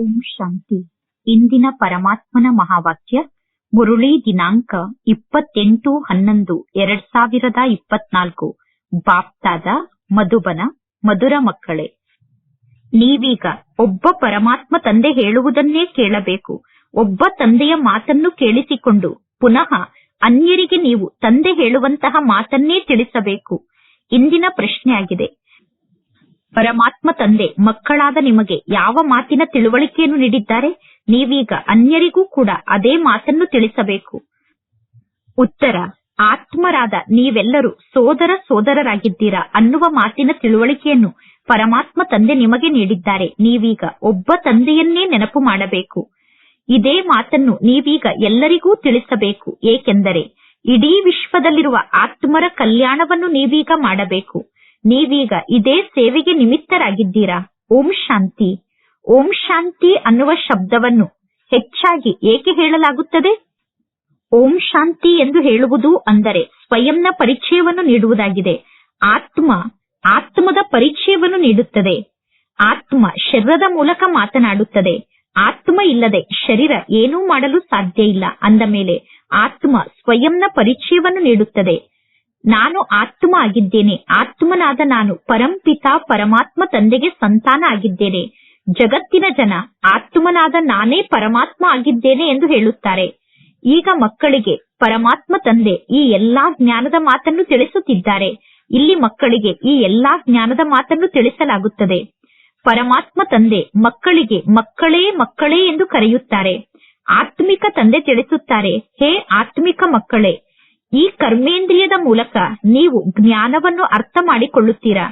ಓಂ ಶಾಂತಿ. ಇಂದಿನ ಪರಮಾತ್ಮನ ಮಹಾವಾಕ್ಯ, ಮುರುಳಿ ದಿನಾಂಕ ಇಪ್ಪತ್ತೆಂಟು ಹನ್ನೊಂದು, ಎರಡ್ ಸಾವಿರದ ಇಪ್ಪತ್ನಾಲ್ಕು. ಬಾಪ್ತಾದ, ಮಧುಬನ, ಮಧುರ ಮಕ್ಕಳೇ. ನೀವೀಗ ಒಬ್ಬ ಪರಮಾತ್ಮ ತಂದೆ ಹೇಳುವುದನ್ನೇ ಕೇಳಬೇಕು. ಒಬ್ಬ ತಂದೆಯ ಮಾತನ್ನು ಕೇಳಿಸಿಕೊಂಡು ಪುನಃ ಅನ್ಯರಿಗೆ ನೀವು ತಂದೆ ಹೇಳುವಂತಹ ಮಾತನ್ನೇ ತಿಳಿಸಬೇಕು. ಇಂದಿನ ಪ್ರಶ್ನೆಯಾಗಿದೆ ಪರಮಾತ್ಮ ತಂದೆ, ಮಕ್ಕಳಾದ ನಿಮಗೆ ಯಾವ ಮಾತಿನ ತಿಳುವಳಿಕೆಯನ್ನು ನೀಡಿದ್ದಾರೆ? ನೀವೀಗ ಅನ್ಯರಿಗೂ ಕೂಡ ಅದೇ ಮಾತನ್ನು ತಿಳಿಸಬೇಕು. ಉತ್ತರ, ಆತ್ಮರಾದ ನೀವೆಲ್ಲರೂ ಸೋದರ ಸೋದರರಾಗಿದ್ದೀರಾ ಅನ್ನುವ ಮಾತಿನ ತಿಳುವಳಿಕೆಯನ್ನು ಪರಮಾತ್ಮ ತಂದೆ ನಿಮಗೆ ನೀಡಿದ್ದಾರೆ. ನೀವೀಗ ಒಬ್ಬ ತಂದೆಯನ್ನೇ ನೆನಪು ಮಾಡಬೇಕು. ಇದೇ ಮಾತನ್ನು ನೀವೀಗ ಎಲ್ಲರಿಗೂ ತಿಳಿಸಬೇಕು. ಏಕೆಂದರೆ, ಇಡೀ ವಿಶ್ವದಲ್ಲಿರುವ ಆತ್ಮರ ಕಲ್ಯಾಣವನ್ನು ನೀವೀಗ ಮಾಡಬೇಕು. ನೀವೀಗ ಇದೇ ಸೇವೆಗೆ ನಿಮಿತ್ತರಾಗಿದ್ದೀರಾ? ಓಂ ಶಾಂತಿ. ಓಂ ಶಾಂತಿ ಅನ್ನುವ ಶಬ್ದವನ್ನು ಹೆಚ್ಚಾಗಿ ಏಕೆ ಹೇಳಲಾಗುತ್ತದೆ? ಓಂ ಶಾಂತಿ ಎಂದು ಹೇಳುವುದು ಅಂದರೆ ಸ್ವಯಂನ ಪರಿಚಯವನ್ನು ನೀಡುವುದಾಗಿದೆ. ಆತ್ಮ ಆತ್ಮದ ಪರಿಚಯವನ್ನು ನೀಡುತ್ತದೆ. ಆತ್ಮ ಶರೀರದ ಮೂಲಕ ಮಾತನಾಡುತ್ತದೆ. ಆತ್ಮ ಇಲ್ಲದೆ ಶರೀರ ಏನೂ ಮಾಡಲು ಸಾಧ್ಯ ಇಲ್ಲ. ಅಂದ ಮೇಲೆ ಆತ್ಮ ಸ್ವಯಂನ ಪರಿಚಯವನ್ನು ನೀಡುತ್ತದೆ. ನಾನು ಆತ್ಮ ಆಗಿದ್ದೇನೆ. ಆತ್ಮನಾದ ನಾನು ಪರಂಪಿತ ಪರಮಾತ್ಮ ತಂದೆಗೆ ಸಂತಾನ ಆಗಿದ್ದೇನೆ. ಜಗತ್ತಿನ ಜನ ಆತ್ಮನಾದ ನಾನೇ ಪರಮಾತ್ಮ ಆಗಿದ್ದೇನೆ ಎಂದು ಹೇಳುತ್ತಾರೆ. ಈಗ ಮಕ್ಕಳಿಗೆ ಪರಮಾತ್ಮ ತಂದೆ ಈ ಎಲ್ಲಾ ಜ್ಞಾನದ ಮಾತನ್ನು ತಿಳಿಸುತ್ತಿದ್ದಾರೆ. ಇಲ್ಲಿ ಮಕ್ಕಳಿಗೆ ಈ ಎಲ್ಲಾ ಜ್ಞಾನದ ಮಾತನ್ನು ತಿಳಿಸಲಾಗುತ್ತದೆ. ಪರಮಾತ್ಮ ತಂದೆ ಮಕ್ಕಳಿಗೆ ಮಕ್ಕಳೇ ಮಕ್ಕಳೇ ಎಂದು ಕರೆಯುತ್ತಾರೆ. ಆತ್ಮಿಕ ತಂದೆ ತಿಳಿಸುತ್ತಾರೆ. ಹೇ ಆತ್ಮಿಕ ಮಕ್ಕಳೇ ಈ ಕರ್ಮೇಂದ್ರಿಯದ ಮೂಲಕ ನೀವು ಜ್ಞಾನವನ್ನು ಅರ್ಥ ಮಾಡಿಕೊಳ್ಳುತ್ತೀರಾ?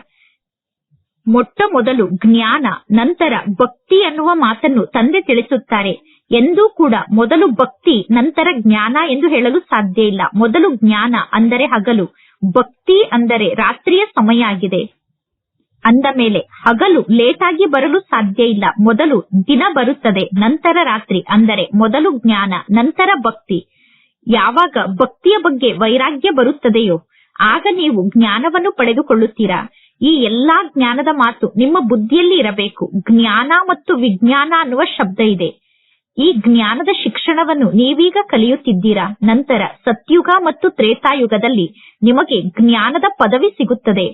ಮೊಟ್ಟ ಮೊದಲು ಜ್ಞಾನ, ನಂತರ ಭಕ್ತಿ ಅನ್ನುವ ಮಾತನ್ನು ತಂದೆ ತಿಳಿಸುತ್ತಾರೆ. ಎಂದೂ ಕೂಡ ಮೊದಲು ಭಕ್ತಿ, ನಂತರ ಜ್ಞಾನ ಎಂದು ಹೇಳಲು ಸಾಧ್ಯ ಇಲ್ಲ. ಮೊದಲು ಜ್ಞಾನ ಅಂದರೆ ಹಗಲು, ಭಕ್ತಿ ಅಂದರೆ ರಾತ್ರಿಯ ಸಮಯ ಆಗಿದೆ. ಅಂದ ಮೇಲೆ, ಹಗಲು ಲೇಟಾಗಿ ಬರಲು ಸಾಧ್ಯ ಇಲ್ಲ. ಮೊದಲು ದಿನ ಬರುತ್ತದೆ, ನಂತರ ರಾತ್ರಿ ಅಂದರೆ ಮೊದಲು ಜ್ಞಾನ, ನಂತರ ಭಕ್ತಿ. ಯಾವಾಗ ಭಕ್ತಿಯ ಬಗ್ಗೆ ವೈರಾಗ್ಯ ಬರುತ್ತದೆಯೋ, ಆಗ ನೀವು ಜ್ಞಾನವನ್ನು ಪಡೆದುಕೊಳ್ಳುತ್ತೀರಾ. ಈ ಎಲ್ಲಾ ಜ್ಞಾನದ ಮಾತು ನಿಮ್ಮ ಬುದ್ಧಿಯಲ್ಲಿ ಇರಬೇಕು. ಜ್ಞಾನ ಮತ್ತು ವಿಜ್ಞಾನ ಅನ್ನುವ ಶಬ್ದ ಇದೆ. ಈ ಜ್ಞಾನದ ಶಿಕ್ಷಣವನ್ನು ನೀವೀಗ ಕಲಿಯುತ್ತಿದ್ದೀರಾ? ನಂತರ ಸತ್ಯುಗ ಮತ್ತು ತ್ರೇತಾಯುಗದಲ್ಲಿ ನಿಮಗೆ ಜ್ಞಾನದ ಪದವಿ ಸಿಗುತ್ತದೆ.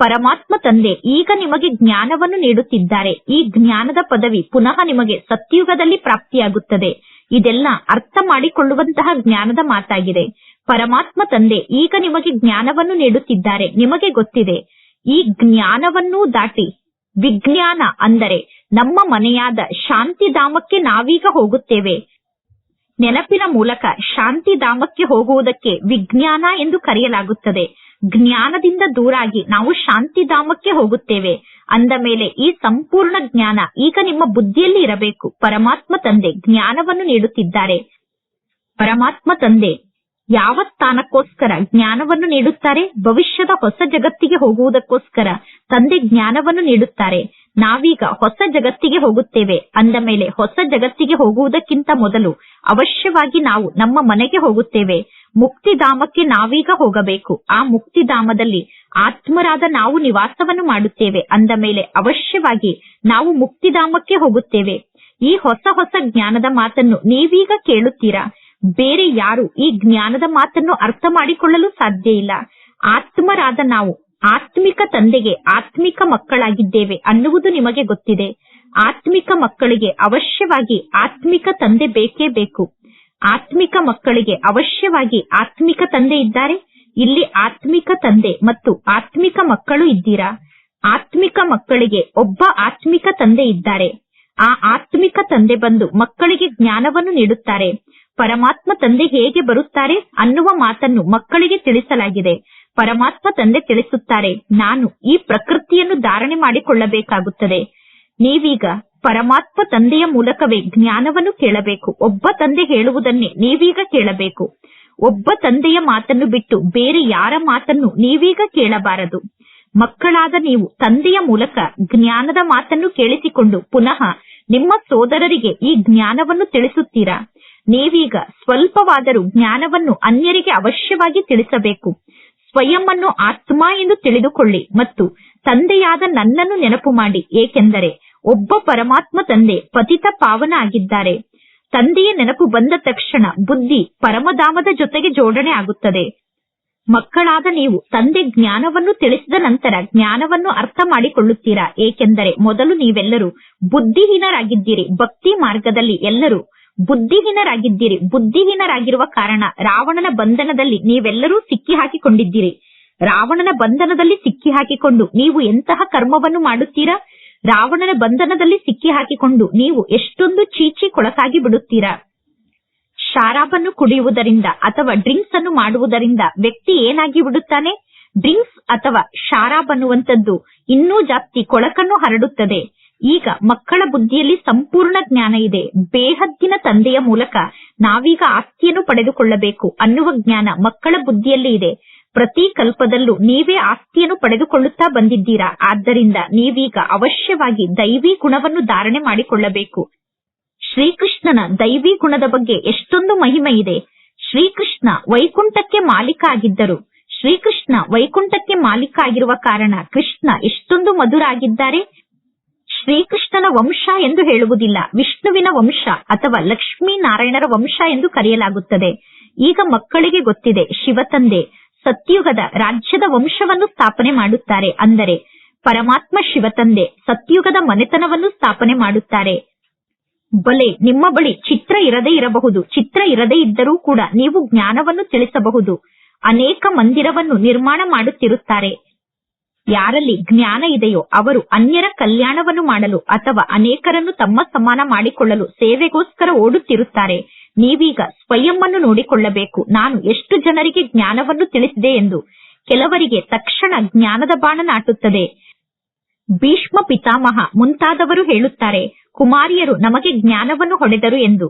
ಪರಮಾತ್ಮ ತಂದೆ ಈಗ ನಿಮಗೆ ಜ್ಞಾನವನ್ನು ನೀಡುತ್ತಿದ್ದಾರೆ. ಈ ಜ್ಞಾನದ ಪದವಿ ಪುನಃ ನಿಮಗೆ ಸತ್ಯುಗದಲ್ಲಿ ಪ್ರಾಪ್ತಿಯಾಗುತ್ತದೆ. ಇದೆಲ್ಲ ಅರ್ಥ ಮಾಡಿಕೊಳ್ಳುವಂತಹ ಜ್ಞಾನದ ಮಾತಾಗಿದೆ. ಪರಮಾತ್ಮ ತಂದೆ, ಈಗ ನಿಮಗೆ ಜ್ಞಾನವನ್ನು ನೀಡುತ್ತಿದ್ದಾರೆ. ನಿಮಗೆ ಗೊತ್ತಿದೆ, ಈ ಜ್ಞಾನವನ್ನೂ ದಾಟಿ ವಿಜ್ಞಾನ ಅಂದರೆ ನಮ್ಮ ಮನೆಯಾದ ಶಾಂತಿಧಾಮಕ್ಕೆ ನಾವೀಗ ಹೋಗುತ್ತೇವೆ. ನೆನಪಿನ ಮೂಲಕ ಶಾಂತಿಧಾಮಕ್ಕೆ ಹೋಗುವುದಕ್ಕೆ ವಿಜ್ಞಾನ ಎಂದು ಕರೆಯಲಾಗುತ್ತದೆ. ಜ್ಞಾನದಿಂದ ದೂರಾಗಿ ನಾವು ಶಾಂತಿಧಾಮಕ್ಕೆ ಹೋಗುತ್ತೇವೆ. ಅಂದ ಮೇಲೆ ಈ ಸಂಪೂರ್ಣ ಜ್ಞಾನ ಈಗ ನಿಮ್ಮ ಬುದ್ಧಿಯಲ್ಲಿ ಇರಬೇಕು. ಪರಮಾತ್ಮ ತಂದೆ ಜ್ಞಾನವನ್ನು ನೀಡುತ್ತಿದ್ದಾರೆ. ಪರಮಾತ್ಮ ತಂದೆ ಯಾವ ಸ್ಥಾನಕ್ಕೋಸ್ಕರ ಜ್ಞಾನವನ್ನು ನೀಡುತ್ತಾರೆ? ಭವಿಷ್ಯದ ಹೊಸ ಜಗತ್ತಿಗೆ ಹೋಗುವುದಕ್ಕೋಸ್ಕರ ತಂದೆ ಜ್ಞಾನವನ್ನು ನೀಡುತ್ತಾರೆ. ನಾವೀಗ ಹೊಸ ಜಗತ್ತಿಗೆ ಹೋಗುತ್ತೇವೆ. ಅಂದ ಮೇಲೆ ಹೊಸ ಜಗತ್ತಿಗೆ ಹೋಗುವುದಕ್ಕಿಂತ ಮೊದಲು ಅವಶ್ಯವಾಗಿ ನಾವು ನಮ್ಮ ಮನೆಗೆ ಹೋಗುತ್ತೇವೆ. ಮುಕ್ತಿಧಾಮಕ್ಕೆ ನಾವೀಗ ಹೋಗಬೇಕು. ಆ ಮುಕ್ತಿಧಾಮದಲ್ಲಿ ಆತ್ಮರಾದ ನಾವು ನಿವಾಸವನ್ನು ಮಾಡುತ್ತೇವೆ. ಅಂದ ಮೇಲೆ ಅವಶ್ಯವಾಗಿ ನಾವು ಮುಕ್ತಿಧಾಮಕ್ಕೆ ಹೋಗುತ್ತೇವೆ. ಈ ಹೊಸ ಹೊಸ ಜ್ಞಾನದ ಮಾತನ್ನು ನೀವೀಗ ಕೇಳುತ್ತೀರಾ? ಬೇರೆ ಯಾರು ಈ ಜ್ಞಾನದ ಮಾತನ್ನು ಅರ್ಥ ಮಾಡಿಕೊಳ್ಳಲು ಸಾಧ್ಯ ಇಲ್ಲ. ಆತ್ಮರಾದ ನಾವು ಆತ್ಮಿಕ ತಂದೆಗೆ ಆತ್ಮಿಕ ಮಕ್ಕಳಾಗಿದ್ದೇವೆ ಅನ್ನುವುದು ನಿಮಗೆ ಗೊತ್ತಿದೆ. ಆತ್ಮಿಕ ಮಕ್ಕಳಿಗೆ ಅವಶ್ಯವಾಗಿ ಆತ್ಮಿಕ ತಂದೆ ಬೇಕೇ ಬೇಕು. ಆತ್ಮಿಕ ಮಕ್ಕಳಿಗೆ ಅವಶ್ಯವಾಗಿ ಆತ್ಮಿಕ ತಂದೆ ಇದ್ದಾರೆ? ಇಲ್ಲಿ ಆತ್ಮಿಕ ತಂದೆ ಮತ್ತು ಆತ್ಮಿಕ ಮಕ್ಕಳು ಇದ್ದೀರಾ? ಆತ್ಮಿಕ ಮಕ್ಕಳಿಗೆ ಒಬ್ಬ ಆತ್ಮಿಕ ತಂದೆ ಇದ್ದಾರೆ. ಆ ಆತ್ಮಿಕ ತಂದೆ ಬಂದು ಮಕ್ಕಳಿಗೆ ಜ್ಞಾನವನ್ನು ನೀಡುತ್ತಾರೆ. ಪರಮಾತ್ಮ ತಂದೆ ಹೇಗೆ ಬರುತ್ತಾರೆ ಅನ್ನುವ ಮಾತನ್ನು ಮಕ್ಕಳಿಗೆ ತಿಳಿಸಲಾಗಿದೆ. ಪರಮಾತ್ಮ ತಂದೆ ತಿಳಿಸುತ್ತಾರೆ, ನಾನು ಈ ಪ್ರಕೃತಿಯನ್ನು ಧಾರಣೆ ಮಾಡಿಕೊಳ್ಳಬೇಕಾಗುತ್ತದೆ. ನೀವೀಗ ಪರಮಾತ್ಮ ತಂದೆಯ ಮೂಲಕವೇ ಜ್ಞಾನವನ್ನು ಕೇಳಬೇಕು. ಒಬ್ಬ ತಂದೆ ಹೇಳುವುದನ್ನೇ ನೀವೀಗ ಕೇಳಬೇಕು. ಒಬ್ಬ ತಂದೆಯ ಮಾತನ್ನು ಬಿಟ್ಟು ಬೇರೆ ಯಾರ ಮಾತನ್ನು ನೀವೀಗ ಕೇಳಬಾರದು. ಮಕ್ಕಳಾದ ನೀವು ತಂದೆಯ ಮೂಲಕ ಜ್ಞಾನದ ಮಾತನ್ನು ಕೇಳಿಸಿಕೊಂಡು ಪುನಃ ನಿಮ್ಮ ಸೋದರರಿಗೆ ಈ ಜ್ಞಾನವನ್ನು ತಿಳಿಸುತ್ತೀರಾ? ನೀವೀಗ ಸ್ವಲ್ಪವಾದರೂ ಜ್ಞಾನವನ್ನು ಅನ್ಯರಿಗೆ ಅವಶ್ಯವಾಗಿ ತಿಳಿಸಬೇಕು. ಸ್ವಯಂ ಅನ್ನು ಆತ್ಮ ಎಂದು ತಿಳಿದುಕೊಳ್ಳಿ ಮತ್ತು ತಂದೆಯಾದ ನನ್ನನ್ನು ನೆನಪು ಮಾಡಿ. ಏಕೆಂದರೆ ಒಬ್ಬ ಪರಮಾತ್ಮ ತಂದೆ ಪತಿತ ಪಾವನ ಆಗಿದ್ದಾರೆ ತಂದೆಯ ನೆನಪು ಬಂದ ತಕ್ಷಣ ಬುದ್ಧಿ ಪರಮಧಾಮದ ಜೊತೆಗೆ ಜೋಡಣೆ ಆಗುತ್ತದೆ. ಮಕ್ಕಳಾದ ನೀವು ತಂದೆ ಜ್ಞಾನವನ್ನು ತಿಳಿಸಿದ ನಂತರ ಜ್ಞಾನವನ್ನು ಅರ್ಥ ಮಾಡಿಕೊಳ್ಳುತ್ತೀರಾ? ಏಕೆಂದರೆ ಮೊದಲು ನೀವೆಲ್ಲರೂ ಬುದ್ಧಿಹೀನರಾಗಿದ್ದೀರಿ. ಭಕ್ತಿ ಮಾರ್ಗದಲ್ಲಿ ಎಲ್ಲರೂ ಬುದ್ಧಿಹೀನರಾಗಿದ್ದೀರಿ. ಬುದ್ಧಿಹೀನರಾಗಿರುವ ಕಾರಣ ರಾವಣನ ಬಂಧನದಲ್ಲಿ ನೀವೆಲ್ಲರೂ ಸಿಕ್ಕಿ ಹಾಕಿಕೊಂಡಿದ್ದೀರಿ ರಾವಣನ ಬಂಧನದಲ್ಲಿ ಸಿಕ್ಕಿ ಹಾಕಿಕೊಂಡು ನೀವು ಎಂತಹ ಕರ್ಮವನ್ನು ಮಾಡುತ್ತೀರಾ? ರಾವಣನ ಬಂಧನದಲ್ಲಿ ಸಿಕ್ಕಿ ಹಾಕಿಕೊಂಡು ನೀವು ಎಷ್ಟೊಂದು ಚೀಚಿ ಕೊಳಕಾಗಿ ಬಿಡುತ್ತೀರಾ? ಶಾರಾಬನ್ನು ಕುಡಿಯುವುದರಿಂದ ಅಥವಾ ಡ್ರಿಂಕ್ಸ್ ಅನ್ನು ಮಾಡುವುದರಿಂದ ವ್ಯಕ್ತಿ ಏನಾಗಿ ಬಿಡುತ್ತಾನೆ? ಡ್ರಿಂಕ್ಸ್ ಅಥವಾ ಶಾರಾಬ್ ಅನ್ನುವಂಥದ್ದು ಇನ್ನೂ ಜಾಸ್ತಿ ಕೊಳಕನ್ನು ಹರಡುತ್ತದೆ. ಈಗ ಮಕ್ಕಳ ಬುದ್ಧಿಯಲ್ಲಿ ಸಂಪೂರ್ಣ ಜ್ಞಾನ ಇದೆ. ಬೇಹದ್ದಿನ ತಂದೆಯ ಮೂಲಕ ನಾವೀಗ ಆಸ್ತಿಯನ್ನು ಪಡೆದುಕೊಳ್ಳಬೇಕು ಅನ್ನುವ ಜ್ಞಾನ ಮಕ್ಕಳ ಬುದ್ಧಿಯಲ್ಲಿ ಇದೆ. ಪ್ರತಿ ಕಲ್ಪದಲ್ಲೂ ನೀವೇ ಆಸ್ತಿಯನ್ನು ಪಡೆದುಕೊಳ್ಳುತ್ತಾ ಬಂದಿದ್ದೀರಾ? ಆದ್ದರಿಂದ ನೀವೀಗ ಅವಶ್ಯವಾಗಿ ದೈವಿ ಗುಣವನ್ನು ಧಾರಣೆ ಮಾಡಿಕೊಳ್ಳಬೇಕು. ಶ್ರೀಕೃಷ್ಣನ ದೈವಿ ಗುಣದ ಬಗ್ಗೆ ಎಷ್ಟೊಂದು ಮಹಿಮೆ ಇದೆ. ಶ್ರೀಕೃಷ್ಣ ವೈಕುಂಠಕ್ಕೆ ಮಾಲೀಕ ಆಗಿದ್ದರು ಶ್ರೀಕೃಷ್ಣ ವೈಕುಂಠಕ್ಕೆ ಮಾಲೀಕ ಆಗಿರುವ ಕಾರಣ ಕೃಷ್ಣ ಎಷ್ಟೊಂದು ಮಧುರ ಆಗಿದ್ದಾರೆ ಶ್ರೀಕೃಷ್ಣನ ವಂಶ ಎಂದು ಹೇಳುವುದಿಲ್ಲ. ವಿಷ್ಣುವಿನ ವಂಶ ಅಥವಾ ಲಕ್ಷ್ಮೀ ನಾರಾಯಣರ ವಂಶ ಎಂದು ಕರೆಯಲಾಗುತ್ತದೆ. ಈಗ ಮಕ್ಕಳಿಗೆ ಗೊತ್ತಿದೆ, ಶಿವತಂದೆ. ಸತ್ಯುಗದ ರಾಜ್ಯದ ವಂಶವನ್ನು ಸ್ಥಾಪನೆ ಮಾಡುತ್ತಾರೆ. ಅಂದರೆ ಪರಮಾತ್ಮ ಶಿವತಂದೆ ಸತ್ಯುಗದ ಮನೆತನವನ್ನು ಸ್ಥಾಪನೆ ಮಾಡುತ್ತಾರೆ. ಬಲೆ, ನಿಮ್ಮ ಬಳಿ ಚಿತ್ರ ಇರದೇ ಇರಬಹುದು. ಚಿತ್ರ ಇರದೇ ಇದ್ದರೂ ಕೂಡ ನೀವು ಜ್ಞಾನವನ್ನು ತಿಳಿಸಬಹುದು. ಅನೇಕ ಮಂದಿರವನ್ನು ನಿರ್ಮಾಣ ಮಾಡುತ್ತಿರುತ್ತಾರೆ. ಯಾರಲ್ಲಿ ಜ್ಞಾನ ಇದೆಯೋ ಅವರು ಅನ್ಯರ ಕಲ್ಯಾಣವನ್ನು ಮಾಡಲು ಅಥವಾ ಅನೇಕರನ್ನು ತಮ್ಮ ಸಮಾನ ಮಾಡಿಕೊಳ್ಳಲು ಸೇವೆಗೋಸ್ಕರ ಓಡುತ್ತಿರುತ್ತಾರೆ. ನೀವೀಗ ಸ್ವಯಂನ್ನು ನೋಡಿಕೊಳ್ಳಬೇಕು. ನಾನು ಎಷ್ಟು ಜನರಿಗೆ ಜ್ಞಾನವನ್ನು ತಿಳಿಸಿದೆ ಎಂದು ಕೆಲವರಿಗೆ ತಕ್ಷಣ ಜ್ಞಾನದ ಬಾಣ ನಾಟುತ್ತದೆ. ಭೀಷ್ಮ ಪಿತಾಮಹ ಮುಂತಾದವರು ಹೇಳುತ್ತಾರೆ, ಕುಮಾರಿಯರು ನಮಗೆ ಜ್ಞಾನವನ್ನು ಹೊಡೆದರು ಎಂದು.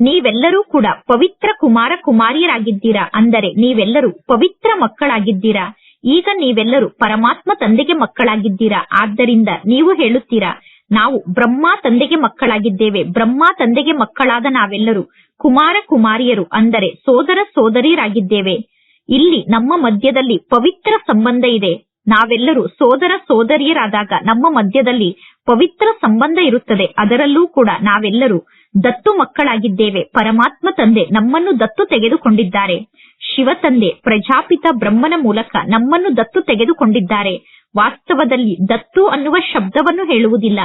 ನೀವೆಲ್ಲರೂ ಕೂಡ ಪವಿತ್ರ ಕುಮಾರ ಕುಮಾರಿಯರಾಗಿದ್ದೀರಾ? ಅಂದರೆ ನೀವೆಲ್ಲರೂ ಪವಿತ್ರ ಮಕ್ಕಳಾಗಿದ್ದೀರಾ? ಈಗ ನೀವೆಲ್ಲರೂ ಪರಮಾತ್ಮ ತಂದೆಗೆ ಮಕ್ಕಳಾಗಿದ್ದೀರಾ? ಆದ್ದರಿಂದ ನೀವು ಹೇಳುತ್ತೀರಾ ನಾವು ಬ್ರಹ್ಮ ತಂದೆಗೆ ಮಕ್ಕಳಾಗಿದ್ದೇವೆ. ಬ್ರಹ್ಮ ತಂದೆಗೆ ಮಕ್ಕಳಾದ ನಾವೆಲ್ಲರೂ ಕುಮಾರ ಕುಮಾರಿಯರು, ಅಂದರೆ ಸೋದರ ಸೋದರಿಯರಾಗಿದ್ದೇವೆ. ಇಲ್ಲಿ ನಮ್ಮ ಮಧ್ಯದಲ್ಲಿ ಪವಿತ್ರ ಸಂಬಂಧ ಇದೆ. ನಾವೆಲ್ಲರೂ ಸೋದರ ಸೋದರಿಯರಾದಾಗ ನಮ್ಮ ಮಧ್ಯದಲ್ಲಿ ಪವಿತ್ರ ಸಂಬಂಧ ಇರುತ್ತದೆ. ಅದರಲ್ಲೂ ಕೂಡ ನಾವೆಲ್ಲರೂ ದತ್ತು ಮಕ್ಕಳಾಗಿದ್ದೇವೆ. ಪರಮಾತ್ಮ ತಂದೆ ನಮ್ಮನ್ನು ದತ್ತು ತೆಗೆದುಕೊಂಡಿದ್ದಾರೆ. ಶಿವ ತಂದೆ ಪ್ರಜಾಪಿತ ಬ್ರಹ್ಮನ ಮೂಲಕ ನಮ್ಮನ್ನು ದತ್ತು ತೆಗೆದುಕೊಂಡಿದ್ದಾರೆ. ವಾಸ್ತವದಲ್ಲಿ ದತ್ತು ಅನ್ನುವ ಶಬ್ದವನ್ನು ಹೇಳುವುದಿಲ್ಲ.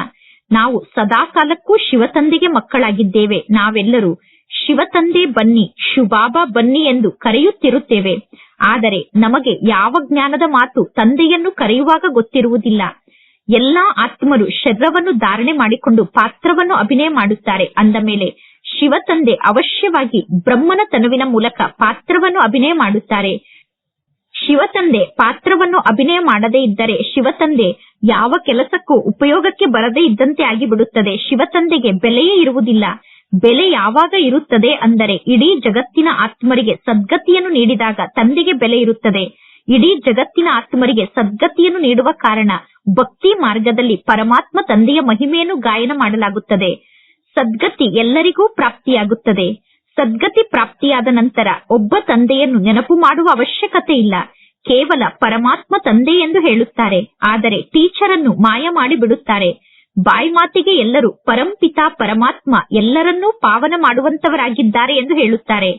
ನಾವು ಸದಾಕಾಲಕ್ಕೂ ಶಿವತಂದೆಗೆ ಮಕ್ಕಳಾಗಿದ್ದೇವೆ. ನಾವೆಲ್ಲರೂ ಶಿವತಂದೆ ಬನ್ನಿ, ಶುಭಾಬಾ ಬನ್ನಿ ಎಂದು ಕರೆಯುತ್ತಿರುತ್ತೇವೆ. ಆದರೆ ನಮಗೆ ಯಾವ ಜ್ಞಾನದ ಮಾತು ತಂದೆಯನ್ನು ಕರೆಯುವಾಗ ಗೊತ್ತಿರುವುದಿಲ್ಲ. ಎಲ್ಲಾ ಆತ್ಮರು ಶರೀರವನ್ನು ಧಾರಣೆ ಮಾಡಿಕೊಂಡು ಪಾತ್ರವನ್ನು ಅಭಿನಯ ಮಾಡುತ್ತಾರೆ. ಅಂದ ಮೇಲೆ ಶಿವತಂದೆ ಅವಶ್ಯವಾಗಿ ಬ್ರಹ್ಮನ ತನುವಿನ ಮೂಲಕ ಪಾತ್ರವನ್ನು ಅಭಿನಯ ಮಾಡುತ್ತಾರೆ. ಶಿವತಂದೆ ಪಾತ್ರವನ್ನು ಅಭಿನಯ ಮಾಡದೇ ಇದ್ದರೆ ಶಿವತಂದೆ ಯಾವ ಕೆಲಸಕ್ಕೂ ಉಪಯೋಗಕ್ಕೆ ಬರದೇ ಇದ್ದಂತೆ ಆಗಿಬಿಡುತ್ತದೆ. ಶಿವತಂದೆಗೆ ಬೆಲೆಯೇ ಇರುವುದಿಲ್ಲ. ಬೆಲೆ ಯಾವಾಗ ಇರುತ್ತದೆ ಅಂದರೆ ಇಡೀ ಜಗತ್ತಿನ ಆತ್ಮರಿಗೆ ಸದ್ಗತಿಯನ್ನು ನೀಡಿದಾಗ ತಂದೆಗೆ ಬೆಲೆ ಇರುತ್ತದೆ. ಇಡೀ ಜಗತ್ತಿನ ಆತ್ಮರಿಗೆ ಸದ್ಗತಿಯನ್ನು ನೀಡುವ ಕಾರಣ ಭಕ್ತಿ ಮಾರ್ಗದಲ್ಲಿ ಪರಮಾತ್ಮ ತಂದೆಯ ಮಹಿಮೆಯನ್ನು ಗಾಯನ ಮಾಡಲಾಗುತ್ತದೆ. ಸದ್ಗತಿ ಎಲ್ಲರಿಗೂ ಪ್ರಾಪ್ತಿಯಾಗುತ್ತದೆ. ಸದ್ಗತಿ ಪ್ರಾಪ್ತಿಯಾದ ನಂತರ ಒಬ್ಬ ತಂದೆಯನ್ನು ನೆನಪು ಮಾಡುವ ಅವಶ್ಯಕತೆ ಇಲ್ಲ. ಕೇವಲ ಪರಮಾತ್ಮ ತಂದೆ ಎಂದು ಹೇಳುತ್ತಾರೆ. ಆದರೆ ಟೀಚರ್ ಅನ್ನು ಮಾಯ ಮಾಡಿ ಬಿಡುತ್ತಾರೆ. ಬಾಯಿ ಮಾತಿಗೆ ಎಲ್ಲರೂ ಪರಂಪಿತಾ ಪರಮಾತ್ಮ ಎಲ್ಲರನ್ನೂ ಪಾವನ ಮಾಡುವಂತವರಾಗಿದ್ದಾರೆ ಎಂದು ಹೇಳುತ್ತಾರೆ.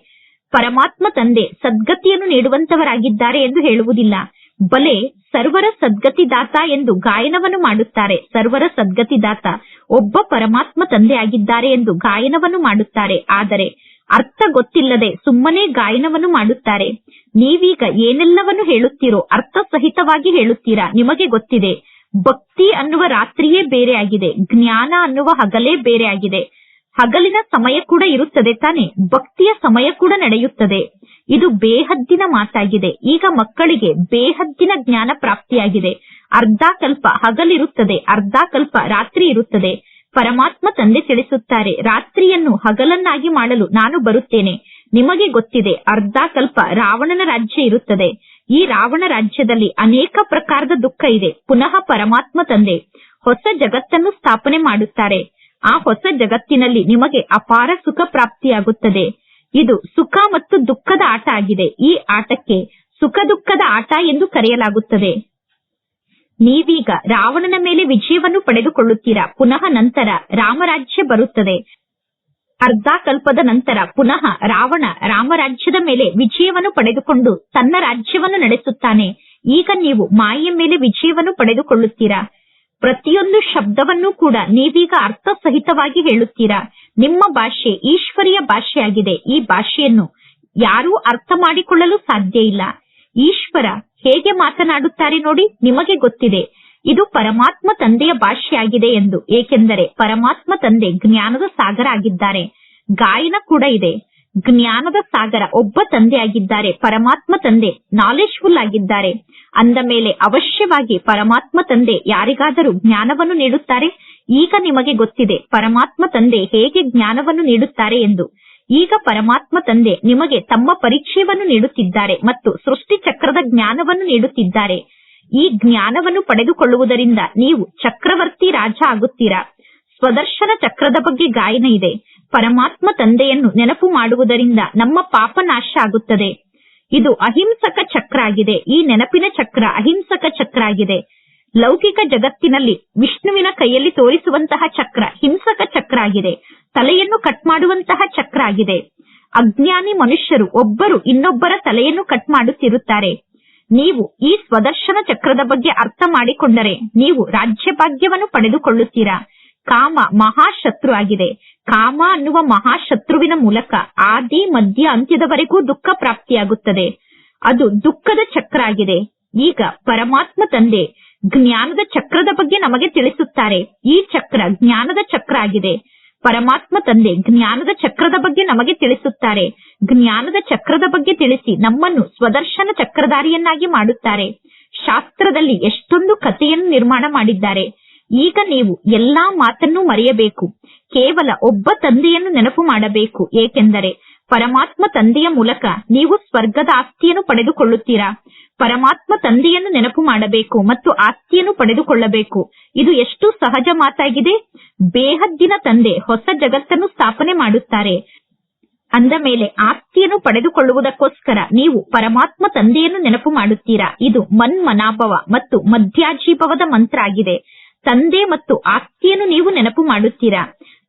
ಪರಮಾತ್ಮ ತಂದೆ ಸದ್ಗತಿಯನ್ನು ನೀಡುವಂತವರಾಗಿದ್ದಾರೆ ಎಂದು ಹೇಳುವುದಿಲ್ಲ. ಬಲೆ ಸರ್ವರ ಸದ್ಗತಿದಾತ ಎಂದು ಗಾಯನವನ್ನು ಮಾಡುತ್ತಾರೆ. ಸರ್ವರ ಸದ್ಗತಿದಾತ ಒಬ್ಬ ಪರಮಾತ್ಮ ತಂದೆ ಆಗಿದ್ದಾರೆ ಎಂದು ಗಾಯನವನ್ನು ಮಾಡುತ್ತಾರೆ. ಆದರೆ ಅರ್ಥ ಗೊತ್ತಿಲ್ಲದೆ ಸುಮ್ಮನೆ ಗಾಯನವನ್ನು ಮಾಡುತ್ತಾರೆ. ನೀವೀಗ ಏನೆಲ್ಲವನ್ನು ಹೇಳುತ್ತೀರೋ ಅರ್ಥ ಸಹಿತವಾಗಿ ಹೇಳುತ್ತೀರಾ ನಿಮಗೆ ಗೊತ್ತಿದೆ. ಭಕ್ತಿ ಅನ್ನುವ ರಾತ್ರಿಯೇ ಬೇರೆ ಆಗಿದೆ ಜ್ಞಾನ ಅನ್ನುವ ಹಗಲೇ ಬೇರೆ ಆಗಿದೆ ಹಗಲಿನ ಸಮಯ ಕೂಡ ಇರುತ್ತದೆ ತಾನೆ. ಭಕ್ತಿಯ ಸಮಯ ಕೂಡ ನಡೆಯುತ್ತದೆ. ಇದು ಬೇಹದ್ದಿನ ಮಾತಾಗಿದೆ. ಈಗ ಮಕ್ಕಳಿಗೆ ಬೇಹದ್ದಿನ ಜ್ಞಾನ ಪ್ರಾಪ್ತಿಯಾಗಿದೆ. ಅರ್ಧ ಕಲ್ಪ ಹಗಲಿರುತ್ತದೆ. ಅರ್ಧ ಕಲ್ಪ ರಾತ್ರಿ ಇರುತ್ತದೆ. ಪರಮಾತ್ಮ ತಂದೆ ತಿಳಿಸುತ್ತಾರೆ. ರಾತ್ರಿಯನ್ನು ಹಗಲನ್ನಾಗಿ ಮಾಡಲು ನಾನು ಬರುತ್ತೇನೆ. ನಿಮಗೆ ಗೊತ್ತಿದೆ, ಅರ್ಧ ಕಲ್ಪ ರಾವಣನ ರಾಜ್ಯ ಇರುತ್ತದೆ. ಈ ರಾವಣ ರಾಜ್ಯದಲ್ಲಿ ಅನೇಕ ಪ್ರಕಾರದ ದುಃಖ ಇದೆ. ಪುನಃ ಪರಮಾತ್ಮ ತಂದೆ ಹೊಸ ಜಗತ್ತನ್ನು ಸ್ಥಾಪನೆ ಮಾಡುತ್ತಾರೆ. ಆ ಹೊಸ ಜಗತ್ತಿನಲ್ಲಿ ನಿಮಗೆ ಅಪಾರ ಸುಖ ಪ್ರಾಪ್ತಿಯಾಗುತ್ತದೆ. ಇದು ಸುಖ ಮತ್ತು ದುಃಖದ ಆಟ ಆಗಿದೆ. ಈ ಆಟಕ್ಕೆ ಸುಖ ದುಃಖದ ಆಟ ಎಂದು ಕರೆಯಲಾಗುತ್ತದೆ. ನೀವೀಗ ರಾವಣನ ಮೇಲೆ ವಿಜಯವನ್ನು ಪಡೆದುಕೊಳ್ಳುತ್ತೀರಾ? ಪುನಃ ನಂತರ ರಾಮರಾಜ್ಯ ಬರುತ್ತದೆ. ಅರ್ಧ ಕಲ್ಪದ ನಂತರ ಪುನಃ ರಾವಣ ರಾಮರಾಜ್ಯದ ಮೇಲೆ ವಿಜಯವನ್ನು ಪಡೆದುಕೊಂಡು ತನ್ನ ರಾಜ್ಯವನ್ನು ನಡೆಸುತ್ತಾನೆ. ಈಗ ನೀವು ಮಾಯೆಯ ಮೇಲೆ ವಿಜಯವನ್ನು ಪಡೆದುಕೊಳ್ಳುತ್ತೀರಾ? ಪ್ರತಿಯೊಂದು ಶಬ್ದವನ್ನು ಕೂಡ ನೀವೀಗ ಅರ್ಥಸಹಿತವಾಗಿ ಹೇಳುತ್ತೀರಾ? ನಿಮ್ಮ ಭಾಷೆ ಈಶ್ವರಿಯ ಭಾಷೆಯಾಗಿದೆ. ಈ ಭಾಷೆಯನ್ನು ಯಾರೂ ಅರ್ಥ ಮಾಡಿಕೊಳ್ಳಲು ಸಾಧ್ಯ ಇಲ್ಲ. ಈಶ್ವರ ಹೇಗೆ ಮಾತನಾಡುತ್ತಾರೆ ನೋಡಿ ನಿಮಗೆ ಗೊತ್ತಿದೆ. ಇದು ಪರಮಾತ್ಮ ತಂದೆಯ ಭಾಷೆಯಾಗಿದೆ ಎಂದು. ಏಕೆಂದರೆ ಪರಮಾತ್ಮ ತಂದೆ ಜ್ಞಾನದ ಸಾಗರ ಆಗಿದ್ದಾರೆ. ಗಾಯನ ಕೂಡ ಇದೆ. ಜ್ಞಾನದ ಸಾಗರ ಒಬ್ಬ ತಂದೆ ಆಗಿದ್ದಾರೆ. ಪರಮಾತ್ಮ ತಂದೆ ನಾಲೆಜ್ಫುಲ್ ಆಗಿದ್ದಾರೆ. ಅಂದ ಮೇಲೆ ಅವಶ್ಯವಾಗಿ ಪರಮಾತ್ಮ ತಂದೆ ಯಾರಿಗಾದರೂ ಜ್ಞಾನವನ್ನು ನೀಡುತ್ತಾರೆ? ಈಗ ನಿಮಗೆ ಗೊತ್ತಿದೆ ಪರಮಾತ್ಮ ತಂದೆ ಹೇಗೆ ಜ್ಞಾನವನ್ನು ನೀಡುತ್ತಾರೆ ಎಂದು. ಈಗ ಪರಮಾತ್ಮ ತಂದೆ ನಿಮಗೆ ತಮ್ಮ ಪರೀಕ್ಷೆಯನ್ನು ನೀಡುತ್ತಿದ್ದಾರೆ ಮತ್ತು ಸೃಷ್ಟಿ ಚಕ್ರದ ಜ್ಞಾನವನ್ನು ನೀಡುತ್ತಿದ್ದಾರೆ. ಈ ಜ್ಞಾನವನ್ನು ಪಡೆದುಕೊಳ್ಳುವುದರಿಂದ ನೀವು ಚಕ್ರವರ್ತಿ ರಾಜ ಆಗುತ್ತೀರಾ? ಸ್ವದರ್ಶನ ಚಕ್ರದ ಬಗ್ಗೆ ಗಾಯನ ಇದೆ. ಪರಮಾತ್ಮ ತಂದೆಯನ್ನು ನೆನಪು ಮಾಡುವುದರಿಂದ ನಮ್ಮ ಪಾಪ ನಾಶ ಆಗುತ್ತದೆ. ಇದು ಅಹಿಂಸಕ ಚಕ್ರ ಆಗಿದೆ. ಈ ನೆನಪಿನ ಚಕ್ರ ಅಹಿಂಸಕ ಚಕ್ರ ಆಗಿದೆ. ಲೌಕಿಕ ಜಗತ್ತಿನಲ್ಲಿ ವಿಷ್ಣುವಿನ ಕೈಯಲ್ಲಿ ತೋರಿಸುವಂತಹ ಚಕ್ರ ಹಿಂಸಕ ಚಕ್ರ ಆಗಿದೆ. ತಲೆಯನ್ನು ಕಟ್ ಮಾಡುವಂತಹ ಚಕ್ರ ಆಗಿದೆ. ಅಜ್ಞಾನಿ ಮನುಷ್ಯರು ಒಬ್ಬರು ಇನ್ನೊಬ್ಬರ ತಲೆಯನ್ನು ಕಟ್ ಮಾಡುತ್ತಿರುತ್ತಾರೆ. ನೀವು ಈ ಸ್ವದರ್ಶನ ಚಕ್ರದ ಬಗ್ಗೆ ಅರ್ಥ ಮಾಡಿಕೊಂಡರೆ ನೀವು ರಾಜ್ಯಭಾಗ್ಯವನ್ನು ಪಡೆದುಕೊಳ್ಳುತ್ತೀರಾ? ಕಾಮ ಮಹಾಶತ್ರು ಆಗಿದೆ. ಕಾಮ ಅನ್ನುವ ಮಹಾಶತ್ರುವಿನ ಮೂಲಕ ಆದಿ, ಮಧ್ಯ, ಅಂತ್ಯದವರೆಗೂ ದುಃಖ ಪ್ರಾಪ್ತಿಯಾಗುತ್ತದೆ. ಅದು ದುಃಖದ ಚಕ್ರ ಆಗಿದೆ. ಈಗ ಪರಮಾತ್ಮ ತಂದೆ ಜ್ಞಾನದ ಚಕ್ರದ ಬಗ್ಗೆ ನಮಗೆ ತಿಳಿಸುತ್ತಾರೆ. ಈ ಚಕ್ರ ಜ್ಞಾನದ ಚಕ್ರ ಆಗಿದೆ. ಪರಮಾತ್ಮ ತಂದೆ ಜ್ಞಾನದ ಚಕ್ರದ ಬಗ್ಗೆ ನಮಗೆ ತಿಳಿಸುತ್ತಾರೆ. ಜ್ಞಾನದ ಚಕ್ರದ ಬಗ್ಗೆ ತಿಳಿಸಿ ನಮ್ಮನ್ನು ಸ್ವದರ್ಶನ ಚಕ್ರಧಾರಿಯನ್ನಾಗಿ ಮಾಡುತ್ತಾರೆ. ಶಾಸ್ತ್ರದಲ್ಲಿ ಎಷ್ಟೊಂದು ಕಥೆಯನ್ನು ನಿರ್ಮಾಣ ಮಾಡಿದ್ದಾರೆ. ಈಗ ನೀವು ಎಲ್ಲಾ ಮಾತನ್ನು ಮರೆಯಬೇಕು. ಕೇವಲ ಒಬ್ಬ ತಂದೆಯನ್ನು ನೆನಪು ಮಾಡಬೇಕು. ಏಕೆಂದರೆ ಪರಮಾತ್ಮ ತಂದೆಯ ಮೂಲಕ ನೀವು ಸ್ವರ್ಗದ ಆಸ್ತಿಯನ್ನು ಪಡೆದುಕೊಳ್ಳುತ್ತೀರಾ? ಪರಮಾತ್ಮ ತಂದೆಯನ್ನು ನೆನಪು ಮಾಡಬೇಕು ಮತ್ತು ಆಸ್ತಿಯನ್ನು ಪಡೆದುಕೊಳ್ಳಬೇಕು. ಇದು ಎಷ್ಟು ಸಹಜ ಮಾತಾಗಿದೆ? ಬೇಹದ್ದಿನ ತಂದೆ ಹೊಸ ಜಗತ್ತನ್ನು ಸ್ಥಾಪನೆ ಮಾಡುತ್ತಾರೆ. ಅಂದ ಮೇಲೆ ಆಸ್ತಿಯನ್ನು ಪಡೆದುಕೊಳ್ಳುವುದಕ್ಕೋಸ್ಕರ ನೀವು ಪರಮಾತ್ಮ ತಂದೆಯನ್ನು ನೆನಪು ಮಾಡುತ್ತೀರಾ? ಇದು ಮನ್ಮನಾಭವ ಮತ್ತು ಮಧ್ಯಾಜೀಭವದ ಮಂತ್ರ ಆಗಿದೆ. ತಂದೆ ಮತ್ತು ಆಸ್ತಿಯನ್ನು ನೀವು ನೆನಪು ಮಾಡುತ್ತೀರಾ?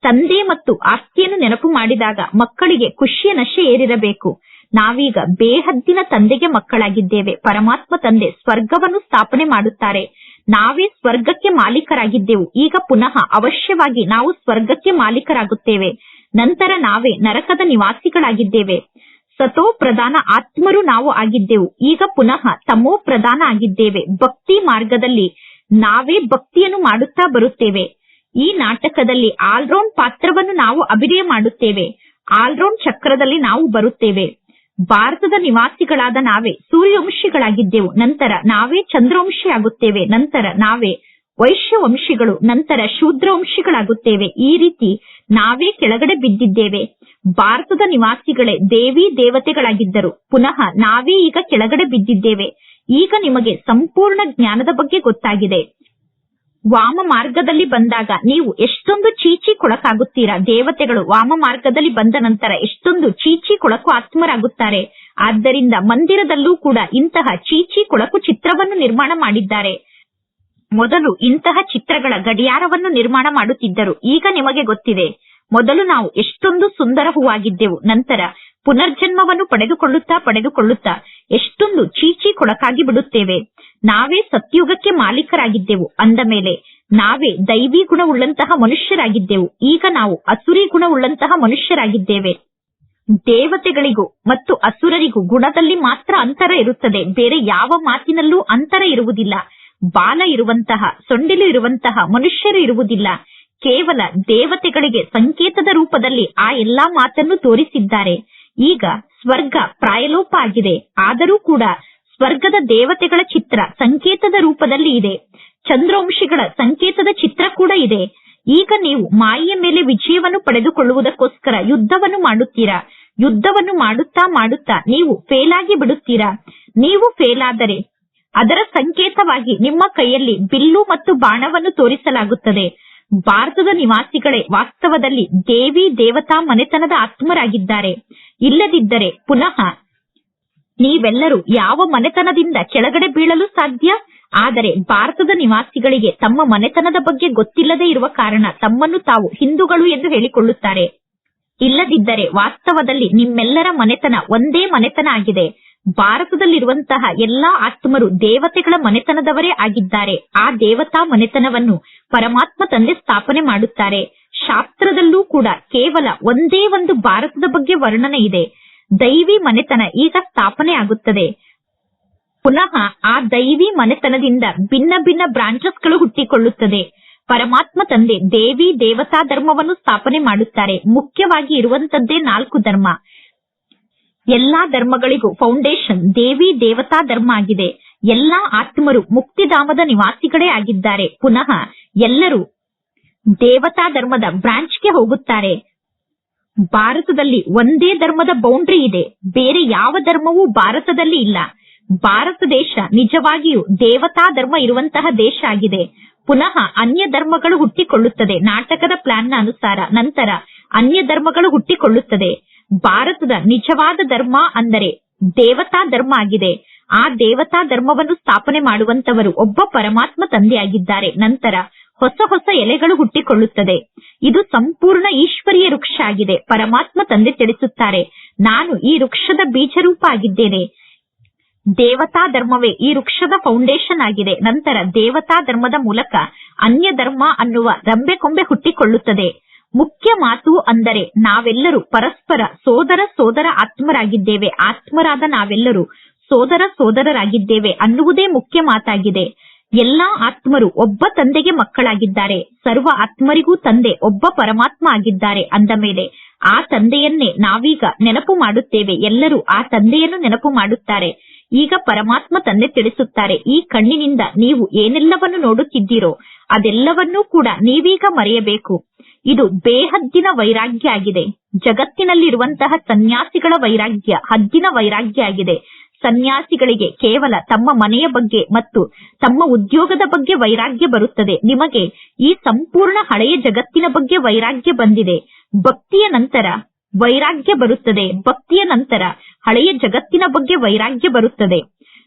ತಂದೆ ಮತ್ತು ಆಸ್ತಿಯನ್ನು ನೆನಪು ಮಾಡಿದಾಗ ಮಕ್ಕಳಿಗೆ ಖುಷಿಯ ನಶೆ ಏರಿರಬೇಕು. ನಾವೀಗ ಬೇಹದ್ದಿನ ತಂದೆಗೆ ಮಕ್ಕಳಾಗಿದ್ದೇವೆ. ಪರಮಾತ್ಮ ತಂದೆ ಸ್ವರ್ಗವನ್ನು ಸ್ಥಾಪನೆ ಮಾಡುತ್ತಾರೆ. ನಾವೇ ಸ್ವರ್ಗಕ್ಕೆ ಮಾಲೀಕರಾಗಿದ್ದೆವು. ಈಗ ಪುನಃ ಅವಶ್ಯವಾಗಿ ನಾವು ಸ್ವರ್ಗಕ್ಕೆ ಮಾಲೀಕರಾಗುತ್ತೇವೆ. ನಂತರ ನಾವೇ ನರಕದ ನಿವಾಸಿಗಳಾಗಿದ್ದೇವೆ. ಸತೋ ಪ್ರಧಾನ ಆತ್ಮರು ನಾವು ಆಗಿದ್ದೆವು. ಈಗ ಪುನಃ ತಮೋ ಪ್ರಧಾನ ಆಗಿದ್ದೇವೆ. ಭಕ್ತಿ ಮಾರ್ಗದಲ್ಲಿ ನಾವೇ ಭಕ್ತಿಯನ್ನು ಮಾಡುತ್ತಾ ಬರುತ್ತೇವೆ. ಈ ನಾಟಕದಲ್ಲಿ ಆಲ್ರೌಂಡ್ ಪಾತ್ರವನ್ನು ನಾವು ಅಭಿನಯ ಮಾಡುತ್ತೇವೆ. ಆಲ್ರೌಂಡ್ ಚಕ್ರದಲ್ಲಿ ನಾವು ಬರುತ್ತೇವೆ. ಭಾರತದ ನಿವಾಸಿಗಳಾದ ನಾವೇ ಸೂರ್ಯವಂಶಿಗಳಾಗಿದ್ದೆವು. ನಂತರ ನಾವೇ ಚಂದ್ರವಂಶಿಯಾಗುತ್ತೇವೆ. ನಂತರ ನಾವೇ ವೈಶ್ಯವಂಶಿಗಳು. ನಂತರ ಶೂದ್ರವಂಶಿಗಳಾಗುತ್ತೇವೆ. ಈ ರೀತಿ ನಾವೇ ಕೆಳಗಡೆ ಬಿದ್ದಿದ್ದೇವೆ. ಭಾರತದ ನಿವಾಸಿಗಳೇ ದೇವಿ ದೇವತೆಗಳಾಗಿದ್ದರು. ಪುನಃ ನಾವೇ ಈಗ ಕೆಳಗಡೆ ಬಿದ್ದಿದ್ದೇವೆ. ಈಗ ನಿಮಗೆ ಸಂಪೂರ್ಣ ಜ್ಞಾನದ ಬಗ್ಗೆ ಗೊತ್ತಾಗಿದೆ. ವಾಮ ಮಾರ್ಗದಲ್ಲಿ ಬಂದಾಗ ನೀವು ಎಷ್ಟೊಂದು ಚೀಚಿ ಕೊಳಕಾಗುತ್ತೀರಾ? ದೇವತೆಗಳು ವಾಮ ಮಾರ್ಗದಲ್ಲಿ ಬಂದ ನಂತರ ಎಷ್ಟೊಂದು ಚೀಚಿ ಕೊಳಕು ಆತ್ಮರಾಗುತ್ತಾರೆ. ಆದ್ದರಿಂದ ಮಂದಿರದಲ್ಲೂ ಕೂಡ ಇಂತಹ ಚೀಚಿ ಕೊಳಕು ಚಿತ್ರವನ್ನು ನಿರ್ಮಾಣ ಮಾಡಿದ್ದಾರೆ. ಮೊದಲು ಇಂತಹ ಚಿತ್ರಗಳ ಗಡಿಯಾರವನ್ನು ನಿರ್ಮಾಣ ಮಾಡುತ್ತಿದ್ದರು. ಈಗ ನಿಮಗೆ ಗೊತ್ತಿದೆ. ಮೊದಲು ನಾವು ಎಷ್ಟೊಂದು ಸುಂದರ ಹೂವಾಗಿದ್ದೆವು. ನಂತರ ಪುನರ್ಜನ್ಮವನ್ನು ಪಡೆದುಕೊಳ್ಳುತ್ತಾ ಪಡೆದುಕೊಳ್ಳುತ್ತಾ ಎಷ್ಟೊಂದು ಚೀಚಿ ಕೊಳಕಾಗಿ ಬಿಡುತ್ತೇವೆ. ನಾವೇ ಸತ್ಯುಗಕ್ಕೆ ಮಾಲೀಕರಾಗಿದ್ದೆವು. ಅಂದ ಮೇಲೆ, ನಾವೇ ದೈವಿ ಗುಣವುಳ್ಳಂತಹ ಮನುಷ್ಯರಾಗಿದ್ದೆವು. ಈಗ ನಾವು ಅಸುರಿ ಗುಣವುಳ್ಳಂತಹ ಮನುಷ್ಯರಾಗಿದ್ದೇವೆ. ದೇವತೆಗಳಿಗೂ ಮತ್ತು ಅಸುರರಿಗೂ ಗುಣದಲ್ಲಿ ಮಾತ್ರ ಅಂತರ ಇರುತ್ತದೆ. ಬೇರೆ ಯಾವ ಮಾತಿನಲ್ಲೂ ಅಂತರ ಇರುವುದಿಲ್ಲ. ಬಾಲ ಇರುವಂತಹ, ಸೊಂಡಿಲು ಇರುವಂತಹ ಮನುಷ್ಯರು ಇರುವುದಿಲ್ಲ. ಕೇವಲ ದೇವತೆಗಳಿಗೆ ಸಂಕೇತದ ರೂಪದಲ್ಲಿ ಆ ಎಲ್ಲಾ ಮಾತನ್ನು ತೋರಿಸಿದ್ದಾರೆ. ಈಗ ಸ್ವರ್ಗ ಪ್ರಾಯಲೋಪ ಆಗಿದೆ ಆದರೂ ಕೂಡ ಸ್ವರ್ಗದ ದೇವತೆಗಳ ಚಿತ್ರ ಸಂಕೇತದ ರೂಪದಲ್ಲಿ ಇದೆ. ಚಂದ್ರವಂಶಿಗಳ ಸಂಕೇತದ ಚಿತ್ರ ಕೂಡ ಇದೆ. ಈಗ ನೀವು ಮಾಯೆಯ ಮೇಲೆ ವಿಜಯವನ್ನು ಪಡೆದುಕೊಳ್ಳುವುದಕ್ಕೋಸ್ಕರ ಯುದ್ಧವನ್ನು ಮಾಡುತ್ತೀರಾ? ಯುದ್ಧವನ್ನು ಮಾಡುತ್ತಾ ಮಾಡುತ್ತಾ ನೀವು ಫೇಲ್ ಆಗಿ ಬಿಡುತ್ತೀರಾ? ನೀವು ಫೇಲ್ ಆದರೆ ಅದರ ಸಂಕೇತವಾಗಿ ನಿಮ್ಮ ಕೈಯಲ್ಲಿ ಬಿಲ್ಲು ಮತ್ತು ಬಾಣವನ್ನು ತೋರಿಸಲಾಗುತ್ತದೆ. ಭಾರತದ ನಿವಾಸಿಗಳೇ ವಾಸ್ತವದಲ್ಲಿ ದೇವಿ ದೇವತಾ ಮನೆತನದ ಆತ್ಮರಾಗಿದ್ದಾರೆ. ಇಲ್ಲದಿದ್ದರೆ ಪುನಃ ನೀವೆಲ್ಲರೂ ಯಾವ ಮನೆತನದಿಂದ ಕೆಳಗಡೆ ಬೀಳಲು ಸಾಧ್ಯ? ಆದರೆ ಭಾರತದ ನಿವಾಸಿಗಳಿಗೆ ತಮ್ಮ ಮನೆತನದ ಬಗ್ಗೆ ಗೊತ್ತಿಲ್ಲದೆ ಇರುವ ಕಾರಣ ತಮ್ಮನ್ನು ತಾವು ಹಿಂದೂಗಳು ಎಂದು ಹೇಳಿಕೊಳ್ಳುತ್ತಾರೆ. ಇಲ್ಲದಿದ್ದರೆ ವಾಸ್ತವದಲ್ಲಿ ನಿಮ್ಮೆಲ್ಲರ ಮನೆತನ ಒಂದೇ ಮನೆತನ ಆಗಿದೆ. ಭಾರತದಲ್ಲಿರುವಂತಹ ಎಲ್ಲಾ ಆತ್ಮರು ದೇವತೆಗಳ ಮನೆತನದವರೇ ಆಗಿದ್ದಾರೆ. ಆ ದೇವತಾ ಮನೆತನವನ್ನು ಪರಮಾತ್ಮ ತಂದೆ ಸ್ಥಾಪನೆ ಮಾಡುತ್ತಾರೆ. ಶಾಸ್ತ್ರದಲ್ಲೂ ಕೂಡ ಕೇವಲ ಒಂದೇ ಒಂದು ಭಾರತದ ಬಗ್ಗೆ ವರ್ಣನೆ ಇದೆ. ದೈವಿ ಮನೆತನ ಈಗ ಸ್ಥಾಪನೆ ಆಗುತ್ತದೆ. ಪುನಃ ಆ ದೈವಿ ಮನೆತನದಿಂದ ಭಿನ್ನ ಭಿನ್ನ ಬ್ರಾಂಚಸ್ಗಳು ಹುಟ್ಟಿಕೊಳ್ಳುತ್ತದೆ. ಪರಮಾತ್ಮ ತಂದೆ ದೇವಿ ದೇವತಾ ಧರ್ಮವನ್ನು ಸ್ಥಾಪನೆ ಮಾಡುತ್ತಾರೆ. ಮುಖ್ಯವಾಗಿ ಇರುವಂತದ್ದೇ ನಾಲ್ಕು ಧರ್ಮ. ಎಲ್ಲಾ ಧರ್ಮಗಳಿಗೂ ಫೌಂಡೇಶನ್ ದೇವಿ ದೇವತಾ ಧರ್ಮ ಆಗಿದೆ. ಎಲ್ಲಾ ಆತ್ಮರು ಮುಕ್ತಿಧಾಮದ ನಿವಾಸಿಗಳೇ ಆಗಿದ್ದಾರೆ. ಪುನಃ ಎಲ್ಲರೂ ದೇವತಾ ಧರ್ಮದ ಬ್ರಾಂಚ್ಗೆ ಹೋಗುತ್ತಾರೆ. ಭಾರತದಲ್ಲಿ ಒಂದೇ ಧರ್ಮದ ಬೌಂಡ್ರಿ ಇದೆ. ಬೇರೆ ಯಾವ ಧರ್ಮವೂ ಭಾರತದಲ್ಲಿ ಇಲ್ಲ. ಭಾರತ ದೇಶ ನಿಜವಾಗಿಯೂ ದೇವತಾ ಧರ್ಮ ಇರುವಂತಹ ದೇಶ ಆಗಿದೆ. ಪುನಃ ಅನ್ಯ ಧರ್ಮಗಳು ಹುಟ್ಟಿಕೊಳ್ಳುತ್ತದೆ. ನಾಟಕದ ಪ್ಲಾನ್ನ ಅನುಸಾರ ನಂತರ ಅನ್ಯ ಧರ್ಮಗಳು ಹುಟ್ಟಿಕೊಳ್ಳುತ್ತದೆ. ಭಾರತದ ನಿಜವಾದ ಧರ್ಮ ಅಂದರೆ ದೇವತಾ ಧರ್ಮ ಆಗಿದೆ. ಆ ದೇವತಾ ಧರ್ಮವನ್ನು ಸ್ಥಾಪನೆ ಮಾಡುವಂತವರು ಒಬ್ಬ ಪರಮಾತ್ಮ ತಂದೆಯಾಗಿದ್ದಾರೆ. ನಂತರ ಹೊಸ ಹೊಸ ಎಲೆಗಳು ಹುಟ್ಟಿಕೊಳ್ಳುತ್ತದೆ. ಇದು ಸಂಪೂರ್ಣ ಈಶ್ವರೀಯ ವೃಕ್ಷ ಆಗಿದೆ. ಪರಮಾತ್ಮ ತಂದೆ ತಿಳಿಸುತ್ತಾರೆ, ನಾನು ಈ ವೃಕ್ಷದ ಬೀಜರೂಪ ಆಗಿದ್ದೇನೆ. ದೇವತಾ ಧರ್ಮವೇ ಈ ವೃಕ್ಷದ ಫೌಂಡೇಶನ್ ಆಗಿದೆ. ನಂತರ ದೇವತಾ ಧರ್ಮದ ಮೂಲಕ ಅನ್ಯ ಧರ್ಮ ಅನ್ನುವ ರಂಬೆ ಕೊಂಬೆ ಹುಟ್ಟಿಕೊಳ್ಳುತ್ತದೆ. ಮುಖ್ಯ ಮಾತು ಅಂದರೆ ನಾವೆಲ್ಲರೂ ಪರಸ್ಪರ ಸೋದರ ಸೋದರ ಆತ್ಮರಾಗಿದ್ದೇವೆ. ಆತ್ಮರಾದ ನಾವೆಲ್ಲರೂ ಸೋದರ ಸೋದರರಾಗಿದ್ದೇವೆ ಅನ್ನುವುದೇ ಮುಖ್ಯ ಮಾತಾಗಿದೆ. ಎಲ್ಲಾ ಆತ್ಮರು ಒಬ್ಬ ತಂದೆಗೆ ಮಕ್ಕಳಾಗಿದ್ದಾರೆ. ಸರ್ವ ಆತ್ಮರಿಗೂ ತಂದೆ ಒಬ್ಬ ಪರಮಾತ್ಮ ಆಗಿದ್ದಾರೆ ಅಂದ ಮೇಲೆ ಆ ತಂದೆಯನ್ನೇ ನಾವೀಗ ನೆನಪು ಮಾಡುತ್ತೇವೆ. ಎಲ್ಲರೂ ಆ ತಂದೆಯನ್ನು ನೆನಪು ಮಾಡುತ್ತಾರೆ. ಈಗ ಪರಮಾತ್ಮ ತಂದೆ ತಿಳಿಸುತ್ತಾರೆ, ಈ ಕಣ್ಣಿನಿಂದ ನೀವು ಏನೆಲ್ಲವನ್ನು ನೋಡುತ್ತಿದ್ದೀರೋ ಅದೆಲ್ಲವನ್ನೂ ಕೂಡ ನೀವೀಗ ಮರೆಯಬೇಕು. ಇದು ಬೇಹದ್ದಿನ ವೈರಾಗ್ಯ ಆಗಿದೆ. ಜಗತ್ತಿನಲ್ಲಿರುವಂತಹ ಸನ್ಯಾಸಿಗಳ ವೈರಾಗ್ಯ, ಹದ್ದಿನ ವೈರಾಗ್ಯ ಆಗಿದೆ. ಸನ್ಯಾಸಿಗಳಿಗೆ ಕೇವಲ ತಮ್ಮ ಮನೆಯ ಬಗ್ಗೆ ಮತ್ತು ತಮ್ಮ ಉದ್ಯೋಗದ ಬಗ್ಗೆ ವೈರಾಗ್ಯ ಬರುತ್ತದೆ. ನಿಮಗೆ ಈ ಸಂಪೂರ್ಣ ಹಳೆಯ ಜಗತ್ತಿನ ಬಗ್ಗೆ ವೈರಾಗ್ಯ ಬಂದಿದೆ. ಭಕ್ತಿಯ ನಂತರ ವೈರಾಗ್ಯ ಬರುತ್ತದೆ. ಭಕ್ತಿಯ ನಂತರ ಹಳೆಯ ಜಗತ್ತಿನ ಬಗ್ಗೆ ವೈರಾಗ್ಯ ಬರುತ್ತದೆ.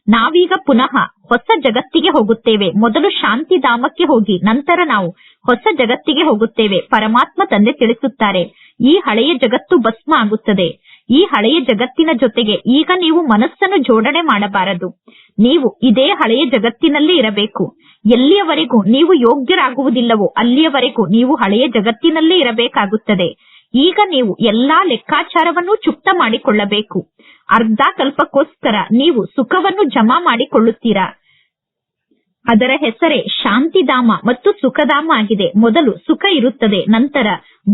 ನಾವೀಗ ಪುನಃ ಹೊಸ ಜಗತ್ತಿಗೆ ಹೋಗುತ್ತೇವೆ. ಮೊದಲು ಶಾಂತಿಧಾಮಕ್ಕೆ ಹೋಗಿ, ನಂತರ ನಾವು ಹೊಸ ಜಗತ್ತಿಗೆ ಹೋಗುತ್ತೇವೆ. ಪರಮಾತ್ಮ ತಂದೆ ತಿಳಿಸುತ್ತಾರೆ, ಈ ಹಳೆಯ ಜಗತ್ತು ಭಸ್ಮ ಆಗುತ್ತದೆ. ಈ ಹಳೆಯ ಜಗತ್ತಿನ ಜೊತೆಗೆ ಈಗ ನೀವು ಮನಸ್ಸನ್ನು ಜೋಡಣೆ ಮಾಡಬಾರದು. ನೀವು ಇದೇ ಹಳೆಯ ಜಗತ್ತಿನಲ್ಲಿ ಇರಬೇಕು. ಎಲ್ಲಿಯವರೆಗೂ ನೀವು ಯೋಗ್ಯರಾಗುವುದಿಲ್ಲವೋ ಅಲ್ಲಿಯವರೆಗೂ ನೀವು ಹಳೆಯ ಜಗತ್ತಿನಲ್ಲಿ ಇರಬೇಕಾಗುತ್ತದೆ. ಈಗ ನೀವು ಎಲ್ಲಾ ಲೆಕ್ಕಾಚಾರವನ್ನು ಚುಕ್ತ ಮಾಡಿಕೊಳ್ಳಬೇಕು. ಅರ್ಧ ಕಲ್ಪಕ್ಕೋಸ್ಕರ ನೀವು ಸುಖವನ್ನು ಜಮಾ ಮಾಡಿಕೊಳ್ಳುತ್ತೀರಾ? ಅದರ ಹೆಸರೇ ಶಾಂತಿಧಾಮ ಮತ್ತು ಸುಖಧಾಮ ಆಗಿದೆ. ಮೊದಲು ಸುಖ ಇರುತ್ತದೆ, ನಂತರ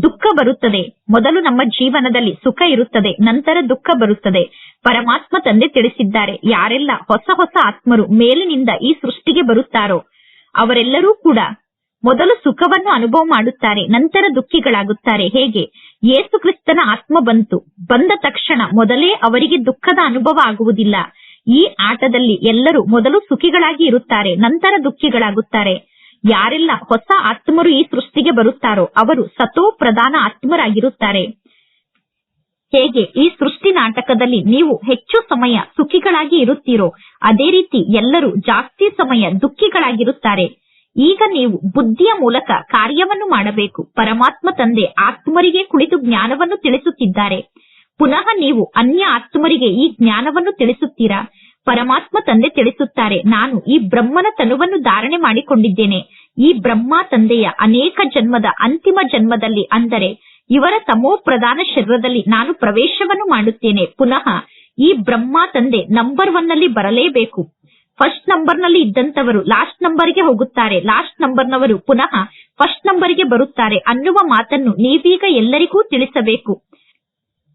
ದುಃಖ ಬರುತ್ತದೆ. ಮೊದಲು ನಮ್ಮ ಜೀವನದಲ್ಲಿ ಸುಖ ಇರುತ್ತದೆ, ನಂತರ ದುಃಖ ಬರುತ್ತದೆ. ಪರಮಾತ್ಮ ತಂದೆ ತಿಳಿಸಿದ್ದಾರೆ, ಯಾರೆಲ್ಲ ಹೊಸ ಹೊಸ ಆತ್ಮರು ಮೇಲಿನಿಂದ ಈ ಸೃಷ್ಟಿಗೆ ಬರುತ್ತಾರೋ ಅವರೆಲ್ಲರೂ ಕೂಡ ಮೊದಲು ಸುಖವನ್ನು ಅನುಭವ ಮಾಡುತ್ತಾರೆ, ನಂತರ ದುಃಖಿಗಳಾಗುತ್ತಾರೆ. ಹೇಗೆ? ಯೇಸು ಕ್ರಿಸ್ತನ ಆತ್ಮ ಬಂತು. ಬಂದ ತಕ್ಷಣ ಮೊದಲೇ ಅವರಿಗೆ ದುಃಖದ ಅನುಭವ ಆಗುವುದಿಲ್ಲ. ಈ ಆಟದಲ್ಲಿ ಎಲ್ಲರೂ ಮೊದಲು ಸುಖಿಗಳಾಗಿ ಇರುತ್ತಾರೆ, ನಂತರ ದುಃಖಿಗಳಾಗುತ್ತಾರೆ. ಯಾರೆಲ್ಲ ಹೊಸ ಆತ್ಮರು ಈ ಸೃಷ್ಟಿಗೆ ಬರುತ್ತಾರೋ ಅವರು ಸತೋ ಪ್ರಧಾನ ಆತ್ಮರಾಗಿರುತ್ತಾರೆ. ಹೇಗೆ? ಈ ಸೃಷ್ಟಿ ನಾಟಕದಲ್ಲಿ ನೀವು ಹೆಚ್ಚು ಸಮಯ ಸುಖಿಗಳಾಗಿ ಇರುತ್ತೀರೋ, ಅದೇ ರೀತಿ ಎಲ್ಲರೂ ಜಾಸ್ತಿ ಸಮಯ ದುಃಖಿಗಳಾಗಿರುತ್ತಾರೆ. ಈಗ ನೀವು ಬುದ್ಧಿಯ ಮೂಲಕ ಕಾರ್ಯವನ್ನು ಮಾಡಬೇಕು. ಪರಮಾತ್ಮ ತಂದೆ ಆತ್ಮರಿಗೆ ಕುಳಿತು ಜ್ಞಾನವನ್ನು ತಿಳಿಸುತ್ತಿದ್ದಾರೆ. ಪುನಃ ನೀವು ಅನ್ಯ ಆತ್ಮರಿಗೆ ಈ ಜ್ಞಾನವನ್ನು ತಿಳಿಸುತ್ತೀರಾ? ಪರಮಾತ್ಮ ತಂದೆ ತಿಳಿಸುತ್ತಾರೆ, ನಾನು ಈ ಬ್ರಹ್ಮನ ತನುವನ್ನು ಧಾರಣೆ ಮಾಡಿಕೊಂಡಿದ್ದೇನೆ. ಈ ಬ್ರಹ್ಮ ತಂದೆಯ ಅನೇಕ ಜನ್ಮದ ಅಂತಿಮ ಜನ್ಮದಲ್ಲಿ ಅಂದರೆ ಇವರ ತಮೋ ಪ್ರಧಾನ ಶರೀರದಲ್ಲಿ ನಾನು ಪ್ರವೇಶವನ್ನು ಮಾಡುತ್ತೇನೆ. ಪುನಃ ಈ ಬ್ರಹ್ಮ ತಂದೆ ನಂಬರ್ ಒನ್ನಲ್ಲಿ ಬರಲೇಬೇಕು. ಫಸ್ಟ್ ನಂಬರ್ನಲ್ಲಿ ಇದ್ದಂತವರು ಲಾಸ್ಟ್ ನಂಬರ್ಗೆ ಹೋಗುತ್ತಾರೆ. ಲಾಸ್ಟ್ ನಂಬರ್ನವರು ಪುನಃ ಫಸ್ಟ್ ನಂಬರ್ಗೆ ಬರುತ್ತಾರೆ ಅನ್ನುವ ಮಾತನ್ನು ನೀವೀಗ ಎಲ್ಲರಿಗೂ ತಿಳಿಸಬೇಕು.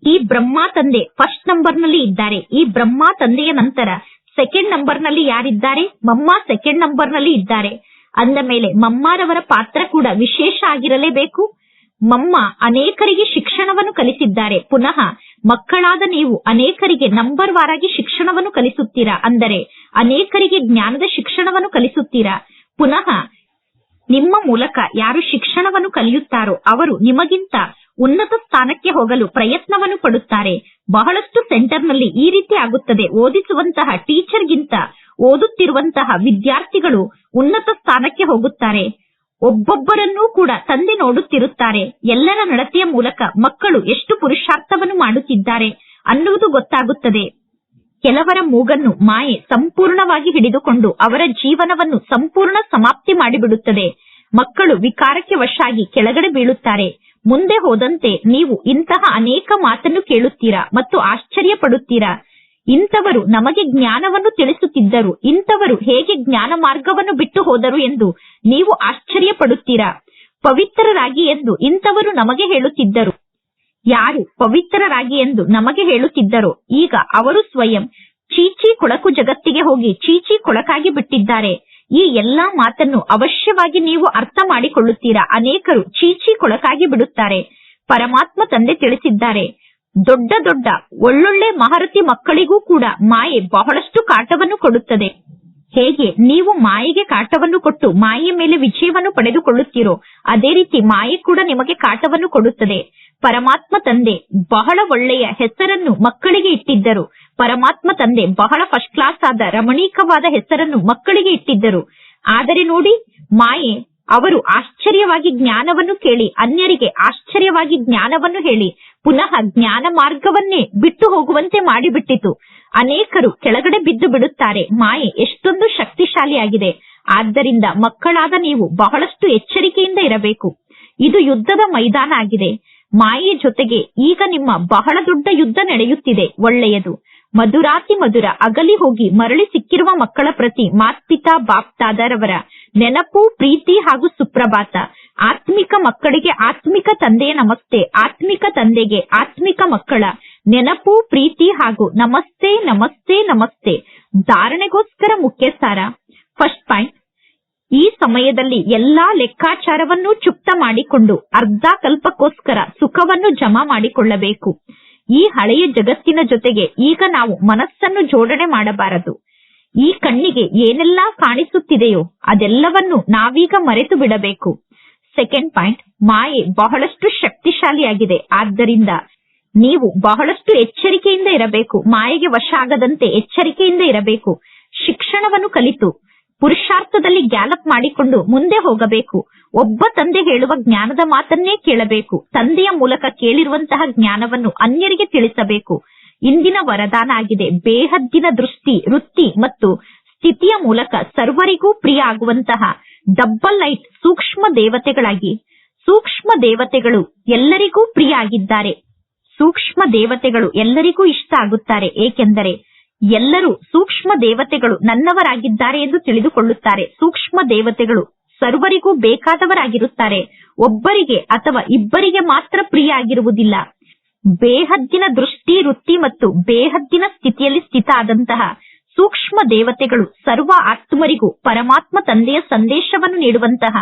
ಈ ಬ್ರಹ್ಮ ತಂದೆ ಫಸ್ಟ್ ನಂಬರ್ನಲ್ಲಿ ಇದ್ದಾರೆ. ಈ ಬ್ರಹ್ಮ ತಂದೆಯ ನಂತರ ಸೆಕೆಂಡ್ ನಂಬರ್ನಲ್ಲಿ ಯಾರಿದ್ದಾರೆ? ಮಮ್ಮ ಸೆಕೆಂಡ್ ನಂಬರ್ನಲ್ಲಿ ಇದ್ದಾರೆ. ಅಂದ ಮೇಲೆ ಮಮ್ಮಾರವರ ಪಾತ್ರ ಕೂಡ ವಿಶೇಷ ಆಗಿರಲೇಬೇಕು. ಮಮ್ಮ ಅನೇಕರಿಗೆ ಶಿಕ್ಷಣವನ್ನು ಕಲಿಸಿದ್ದಾರೆ. ಪುನಃ ಮಕ್ಕಳಾದ ನೀವು ಅನೇಕರಿಗೆ ನಂಬರ್ ವಾರಾಗಿ ಶಿಕ್ಷಣವನ್ನು ಕಲಿಸುತ್ತೀರಾ? ಅಂದರೆ ಅನೇಕರಿಗೆ ಜ್ಞಾನದ ಶಿಕ್ಷಣವನ್ನು ಕಲಿಸುತ್ತೀರಾ? ಪುನಃ ನಿಮ್ಮ ಮೂಲಕ ಯಾರು ಶಿಕ್ಷಣವನ್ನು ಕಲಿಯುತ್ತಾರೋ ಅವರು ನಿಮಗಿಂತ ಉನ್ನತ ಸ್ಥಾನಕ್ಕೆ ಹೋಗಲು ಪ್ರಯತ್ನವನ್ನು ಪಡುತ್ತಾರೆ. ಬಹಳಷ್ಟು ಸೆಂಟರ್ನಲ್ಲಿ ಈ ರೀತಿ ಆಗುತ್ತದೆ. ಓದಿಸುವಂತಹ ಟೀಚರ್ಗಿಂತ ಓದುತ್ತಿರುವಂತಹ ವಿದ್ಯಾರ್ಥಿಗಳು ಉನ್ನತ ಸ್ಥಾನಕ್ಕೆ ಹೋಗುತ್ತಾರೆ. ಒಬ್ಬೊಬ್ಬರನ್ನೂ ಕೂಡ ತಂದೆ ನೋಡುತ್ತಿರುತ್ತಾರೆ. ಎಲ್ಲರ ನಡತೆಯ ಮೂಲಕ ಮಕ್ಕಳು ಎಷ್ಟು ಪುರುಷಾರ್ಥವನ್ನು ಮಾಡುತ್ತಿದ್ದಾರೆ ಅನ್ನುವುದು ಗೊತ್ತಾಗುತ್ತದೆ. ಕೆಲವರ ಮೂಗನ್ನು ಮಾಯೆ ಸಂಪೂರ್ಣವಾಗಿ ಹಿಡಿದುಕೊಂಡು ಅವರ ಜೀವನವನ್ನು ಸಂಪೂರ್ಣ ಸಮಾಪ್ತಿ ಮಾಡಿಬಿಡುತ್ತದೆ. ಮಕ್ಕಳು ವಿಕಾರಕ್ಕೆ ವಶಾಗಿ ಕೆಳಗಡೆ ಬೀಳುತ್ತಾರೆ. ಮುಂದೆ ಹೋದಂತೆ ನೀವು ಇಂತಹ ಅನೇಕ ಮಾತನ್ನು ಕೇಳುತ್ತೀರಾ ಮತ್ತು ಆಶ್ಚರ್ಯ ಪಡುತ್ತೀರಾ ಇಂಥವರು ನಮಗೆ ಜ್ಞಾನವನ್ನು ತಿಳಿಸುತ್ತಿದ್ದರು, ಇಂಥವರು ಹೇಗೆ ಜ್ಞಾನ ಮಾರ್ಗವನ್ನು ಬಿಟ್ಟು ಹೋದರು ಎಂದು ನೀವು ಆಶ್ಚರ್ಯ ಪಡುತ್ತೀರಾ ಪವಿತ್ರರಾಗಿ ಎಂದು ಇಂಥವರು ನಮಗೆ ಹೇಳುತ್ತಿದ್ದರು. ಯಾರು ಪವಿತ್ರರಾಗಿ ಎಂದು ನಮಗೆ ಹೇಳುತ್ತಿದ್ದರು? ಈಗ ಅವರು ಸ್ವಯಂ ಚೀಚಿ ಕೊಳಕು ಜಗತ್ತಿಗೆ ಹೋಗಿ ಚೀಚಿ ಕೊಳಕಾಗಿ ಬಿಟ್ಟಿದ್ದಾರೆ. ಈ ಎಲ್ಲಾ ಮಾತನ್ನು ಅವಶ್ಯವಾಗಿ ನೀವು ಅರ್ಥ ಮಾಡಿಕೊಳ್ಳುತ್ತೀರಾ? ಅನೇಕರು ಚೀಚಿ ಕೊಳಕಾಗಿ ಬಿಡುತ್ತಾರೆ. ಪರಮಾತ್ಮ ತಂದೆ ತಿಳಿಸಿದ್ದಾರೆ. ದೊಡ್ಡ ದೊಡ್ಡ ಒಳ್ಳೊಳ್ಳೆ ಮಹರತಿ ಮಕ್ಕಳಿಗೂ ಕೂಡ ಮಾಯೆ ಬಹಳಷ್ಟು ಕಾಟವನ್ನು ಕೊಡುತ್ತದೆ. ಹೇಗೆ? ನೀವು ಮಾಯೆಗೆ ಕಾಟವನ್ನು ಕೊಟ್ಟು ಮಾಯೆಯ ಮೇಲೆ ವಿಜಯವನ್ನು ಪಡೆದುಕೊಳ್ಳುತ್ತೀರೋ, ಅದೇ ರೀತಿ ಮಾಯೆ ಕೂಡ ನಿಮಗೆ ಕಾಟವನ್ನು ಕೊಡುತ್ತದೆ. ಪರಮಾತ್ಮ ತಂದೆ ಬಹಳ ಒಳ್ಳೆಯ ಹೆಸರನ್ನು ಮಕ್ಕಳಿಗೆ ಇಟ್ಟಿದ್ದರು. ಪರಮಾತ್ಮ ತಂದೆ ಬಹಳ ಫಸ್ಟ್ ಕ್ಲಾಸ್ ಆದ ರಮಣೀಕವಾದ ಹೆಸರನ್ನು ಮಕ್ಕಳಿಗೆ ಇಟ್ಟಿದ್ದರು. ಆದರೆ ನೋಡಿ, ಮಾಯೆ ಅವರು ಆಶ್ಚರ್ಯವಾಗಿ ಜ್ಞಾನವನ್ನು ಕೇಳಿ, ಅನ್ಯರಿಗೆ ಆಶ್ಚರ್ಯವಾಗಿ ಜ್ಞಾನವನ್ನು ಹೇಳಿ ಪುನಃ ಜ್ಞಾನ ಮಾರ್ಗವನ್ನೇ ಬಿಟ್ಟು ಹೋಗುವಂತೆ ಮಾಡಿಬಿಟ್ಟಿತು. ಅನೇಕರು ಕೆಳಗಡೆ ಬಿದ್ದು ಬಿಡುತ್ತಾರೆ. ಮಾಯೆ ಎಷ್ಟೊಂದು ಶಕ್ತಿಶಾಲಿಯಾಗಿದೆ. ಆದ್ದರಿಂದ ಮಕ್ಕಳಾದ ನೀವು ಬಹಳಷ್ಟು ಎಚ್ಚರಿಕೆಯಿಂದ ಇರಬೇಕು. ಇದು ಯುದ್ಧದ ಮೈದಾನ ಆಗಿದೆ. ಮಾಯೆಯ ಜೊತೆಗೆ ಈಗ ನಿಮ್ಮ ಬಹಳ ದೊಡ್ಡ ಯುದ್ಧ ನಡೆಯುತ್ತಿದೆ. ಒಳ್ಳೆಯದು. ಮಧುರಾತಿ ಮಧುರ ಅಗಲಿ ಹೋಗಿ ಮರಳಿ ಸಿಕ್ಕಿರುವ ಮಕ್ಕಳ ಪ್ರತಿ ಮಾತ್ಪಿತಾ ಬಾಪ್ತಾದರವರ ನೆನಪು, ಪ್ರೀತಿ ಹಾಗೂ ಸುಪ್ರಭಾತ. ಆತ್ಮಿಕ ಮಕ್ಕಳಿಗೆ ಆತ್ಮಿಕ ತಂದೆಯ ನಮಸ್ತೆ, ಆತ್ಮಿಕ ತಂದೆಗೆ ಆತ್ಮಿಕ ಮಕ್ಕಳ ನೆನಪು, ಪ್ರೀತಿ ಹಾಗೂ ನಮಸ್ತೆ ನಮಸ್ತೆ ನಮಸ್ತೆ. ಧಾರಣೆಗೋಸ್ಕರ ಮುಖ್ಯ ಸಾರ ಫಸ್ಟ್ ಪಾಯಿಂಟ್ ಈ ಸಮಯದಲ್ಲಿ ಎಲ್ಲಾ ಲೆಕ್ಕಾಚಾರವನ್ನು ಚುಕ್ತ ಮಾಡಿಕೊಂಡು ಅರ್ಧ ಕಲ್ಪಕ್ಕೋಸ್ಕರ ಸುಖವನ್ನು ಜಮಾ ಮಾಡಿಕೊಳ್ಳಬೇಕು. ಈ ಹಳೆಯ ಜಗತ್ತಿನ ಜೊತೆಗೆ ಈಗ ನಾವು ಮನಸ್ಸನ್ನು ಜೋಡಣೆ ಮಾಡಬಾರದು. ಈ ಕಣ್ಣಿಗೆ ಏನೆಲ್ಲಾ ಕಾಣಿಸುತ್ತಿದೆಯೋ ಅದೆಲ್ಲವನ್ನು ನಾವೀಗ ಮರೆತು ಬಿಡಬೇಕು. ಸೆಕೆಂಡ್ ಪಾಯಿಂಟ್ ಮಾಯೆ ಬಹಳಷ್ಟು ಶಕ್ತಿಶಾಲಿಯಾಗಿದೆ. ಆದ್ದರಿಂದ ನೀವು ಬಹಳಷ್ಟು ಎಚ್ಚರಿಕೆಯಿಂದ ಇರಬೇಕು. ಮಾಯೆಗೆ ವಶ ಆಗದಂತೆ ಎಚ್ಚರಿಕೆಯಿಂದ ಇರಬೇಕು. ಶಿಕ್ಷಣವನ್ನು ಕಲಿತು, ಪುರುಷಾರ್ಥದಲ್ಲಿ ಗ್ಯಾಲಪ್ ಮಾಡಿಕೊಂಡು ಮುಂದೆ ಹೋಗಬೇಕು. ಒಬ್ಬ ತಂದೆ ಹೇಳುವ ಜ್ಞಾನದ ಮಾತನ್ನೇ ಕೇಳಬೇಕು. ತಂದೆಯ ಮೂಲಕ ಕೇಳಿರುವಂತಹ ಜ್ಞಾನವನ್ನು ಅನ್ಯರಿಗೆ ತಿಳಿಸಬೇಕು. ಇಂದಿನ ವರದಾನ ಆಗಿದೆ. ಬೇಹದ್ದಿನ ದೃಷ್ಟಿ, ವೃತ್ತಿ ಮತ್ತು ಸ್ಥಿತಿಯ ಮೂಲಕ ಸರ್ವರಿಗೂ ಪ್ರಿಯ ಆಗುವಂತಹ ಡಬ್ಬಲ್ ಲೈಟ್ ಸೂಕ್ಷ್ಮ ದೇವತೆಗಳಾಗಿ. ಸೂಕ್ಷ್ಮ ದೇವತೆಗಳು ಎಲ್ಲರಿಗೂ ಪ್ರಿಯ ಆಗಿದ್ದಾರೆ ಸೂಕ್ಷ್ಮ ದೇವತೆಗಳು ಎಲ್ಲರಿಗೂ ಇಷ್ಟ ಆಗುತ್ತಾರೆ. ಏಕೆಂದರೆ ಎಲ್ಲರೂ ಸೂಕ್ಷ್ಮ ದೇವತೆಗಳು ನನ್ನವರಾಗಿದ್ದಾರೆ ಎಂದು ತಿಳಿದುಕೊಳ್ಳುತ್ತಾರೆ. ಸೂಕ್ಷ್ಮ ದೇವತೆಗಳು ಸರ್ವರಿಗೂ ಬೇಕಾದವರಾಗಿರುತ್ತಾರೆ. ಒಬ್ಬರಿಗೆ ಅಥವಾ ಇಬ್ಬರಿಗೆ ಮಾತ್ರ ಪ್ರಿಯ ಆಗಿರುವುದಿಲ್ಲ ಬೇಹದ್ದಿನ ದೃಷ್ಟಿ ವೃತ್ತಿ ಮತ್ತು ಬೇಹದ್ದಿನ ಸ್ಥಿತಿಯಲ್ಲಿ ಸ್ಥಿತ ಆದಂತಹ ಸೂಕ್ಷ್ಮ ದೇವತೆಗಳು ಸರ್ವ ಆತ್ಮರಿಗೂ ಪರಮಾತ್ಮ ತಂದೆಯ ಸಂದೇಶವನ್ನು ನೀಡುವಂತಹ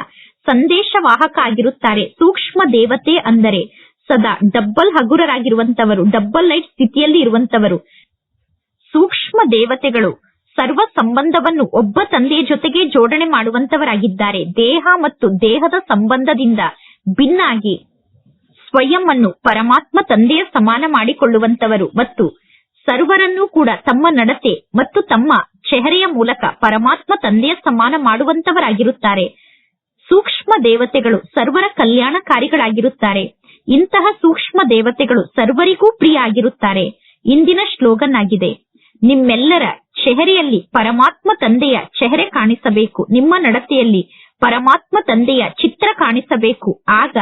ಸಂದೇಶವಾಹಕ ಆಗಿರುತ್ತಾರೆ ಸೂಕ್ಷ್ಮ ದೇವತೆ ಅಂದರೆ ಸದಾ ಡಬ್ಬಲ್ ಹಗುರರಾಗಿರುವಂತವರು, ಡಬ್ಬಲ್ ಲೈಟ್ ಸ್ಥಿತಿಯಲ್ಲಿ ಇರುವಂತವರು. ಸೂಕ್ಷ್ಮ ದೇವತೆಗಳು ಸರ್ವ ಸಂಬಂಧವನ್ನು ಒಬ್ಬ ತಂದೆಯ ಜೊತೆಗೆ ಜೋಡಣೆ ಮಾಡುವಂತವರಾಗಿದ್ದಾರೆ. ದೇಹ ಮತ್ತು ದೇಹದ ಸಂಬಂಧದಿಂದ ಭಿನ್ನಾಗಿ ಸ್ವಯಂ ಅನ್ನು ಪರಮಾತ್ಮ ತಂದೆಯ ಸಮಾನ ಮಾಡಿಕೊಳ್ಳುವಂತವರು ಮತ್ತು ಸರ್ವರನ್ನೂ ಕೂಡ ತಮ್ಮ ನಡತೆ ಮತ್ತು ತಮ್ಮ ಚೆಹರೆಯ ಮೂಲಕ ಪರಮಾತ್ಮ ತಂದೆಯ ಸಮಾನ ಮಾಡುವಂತವರಾಗಿರುತ್ತಾರೆ. ಸೂಕ್ಷ್ಮ ದೇವತೆಗಳು ಸರ್ವರ ಕಲ್ಯಾಣಕಾರಿಗಳಾಗಿರುತ್ತಾರೆ. ಇಂತಹ ಸೂಕ್ಷ್ಮ ದೇವತೆಗಳು ಸರ್ವರಿಗೂ ಪ್ರಿಯ ಆಗಿರುತ್ತಾರೆ ಇಂದಿನ ಶ್ಲೋಗನ್ ಆಗಿದೆ ನಿಮ್ಮೆಲ್ಲರ ಚೆಹರೆಯಲ್ಲಿ ಪರಮಾತ್ಮ ತಂದೆಯ ಚೆಹರೆ ಕಾಣಿಸಬೇಕು. ನಿಮ್ಮ ನಡತೆಯಲ್ಲಿ ಪರಮಾತ್ಮ ತಂದೆಯ ಚಿತ್ರ ಕಾಣಿಸಬೇಕು. ಆಗ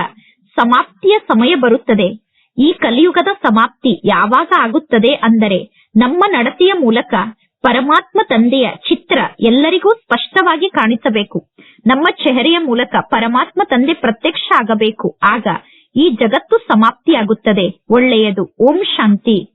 ಸಮಾಪ್ತಿಯ ಸಮಯ ಬರುತ್ತದೆ. ಈ ಕಲಿಯುಗದ ಸಮಾಪ್ತಿ ಯಾವಾಗ ಆಗುತ್ತದೆ ಅಂದರೆ ನಮ್ಮ ನಡತೆಯ ಮೂಲಕ ಪರಮಾತ್ಮ ತಂದೆಯ ಚಿತ್ರ ಎಲ್ಲರಿಗೂ ಸ್ಪಷ್ಟವಾಗಿ ಕಾಣಿಸಬೇಕು. ನಮ್ಮ ಚೆಹರೆಯ ಮೂಲಕ ಪರಮಾತ್ಮ ತಂದೆ ಪ್ರತ್ಯಕ್ಷ ಆಗಬೇಕು. ಆಗ ಈ ಜಗತ್ತು ಸಮಾಪ್ತಿಯಾಗುತ್ತದೆ. ಒಳ್ಳೆಯದು. ಓಂ ಶಾಂತಿ.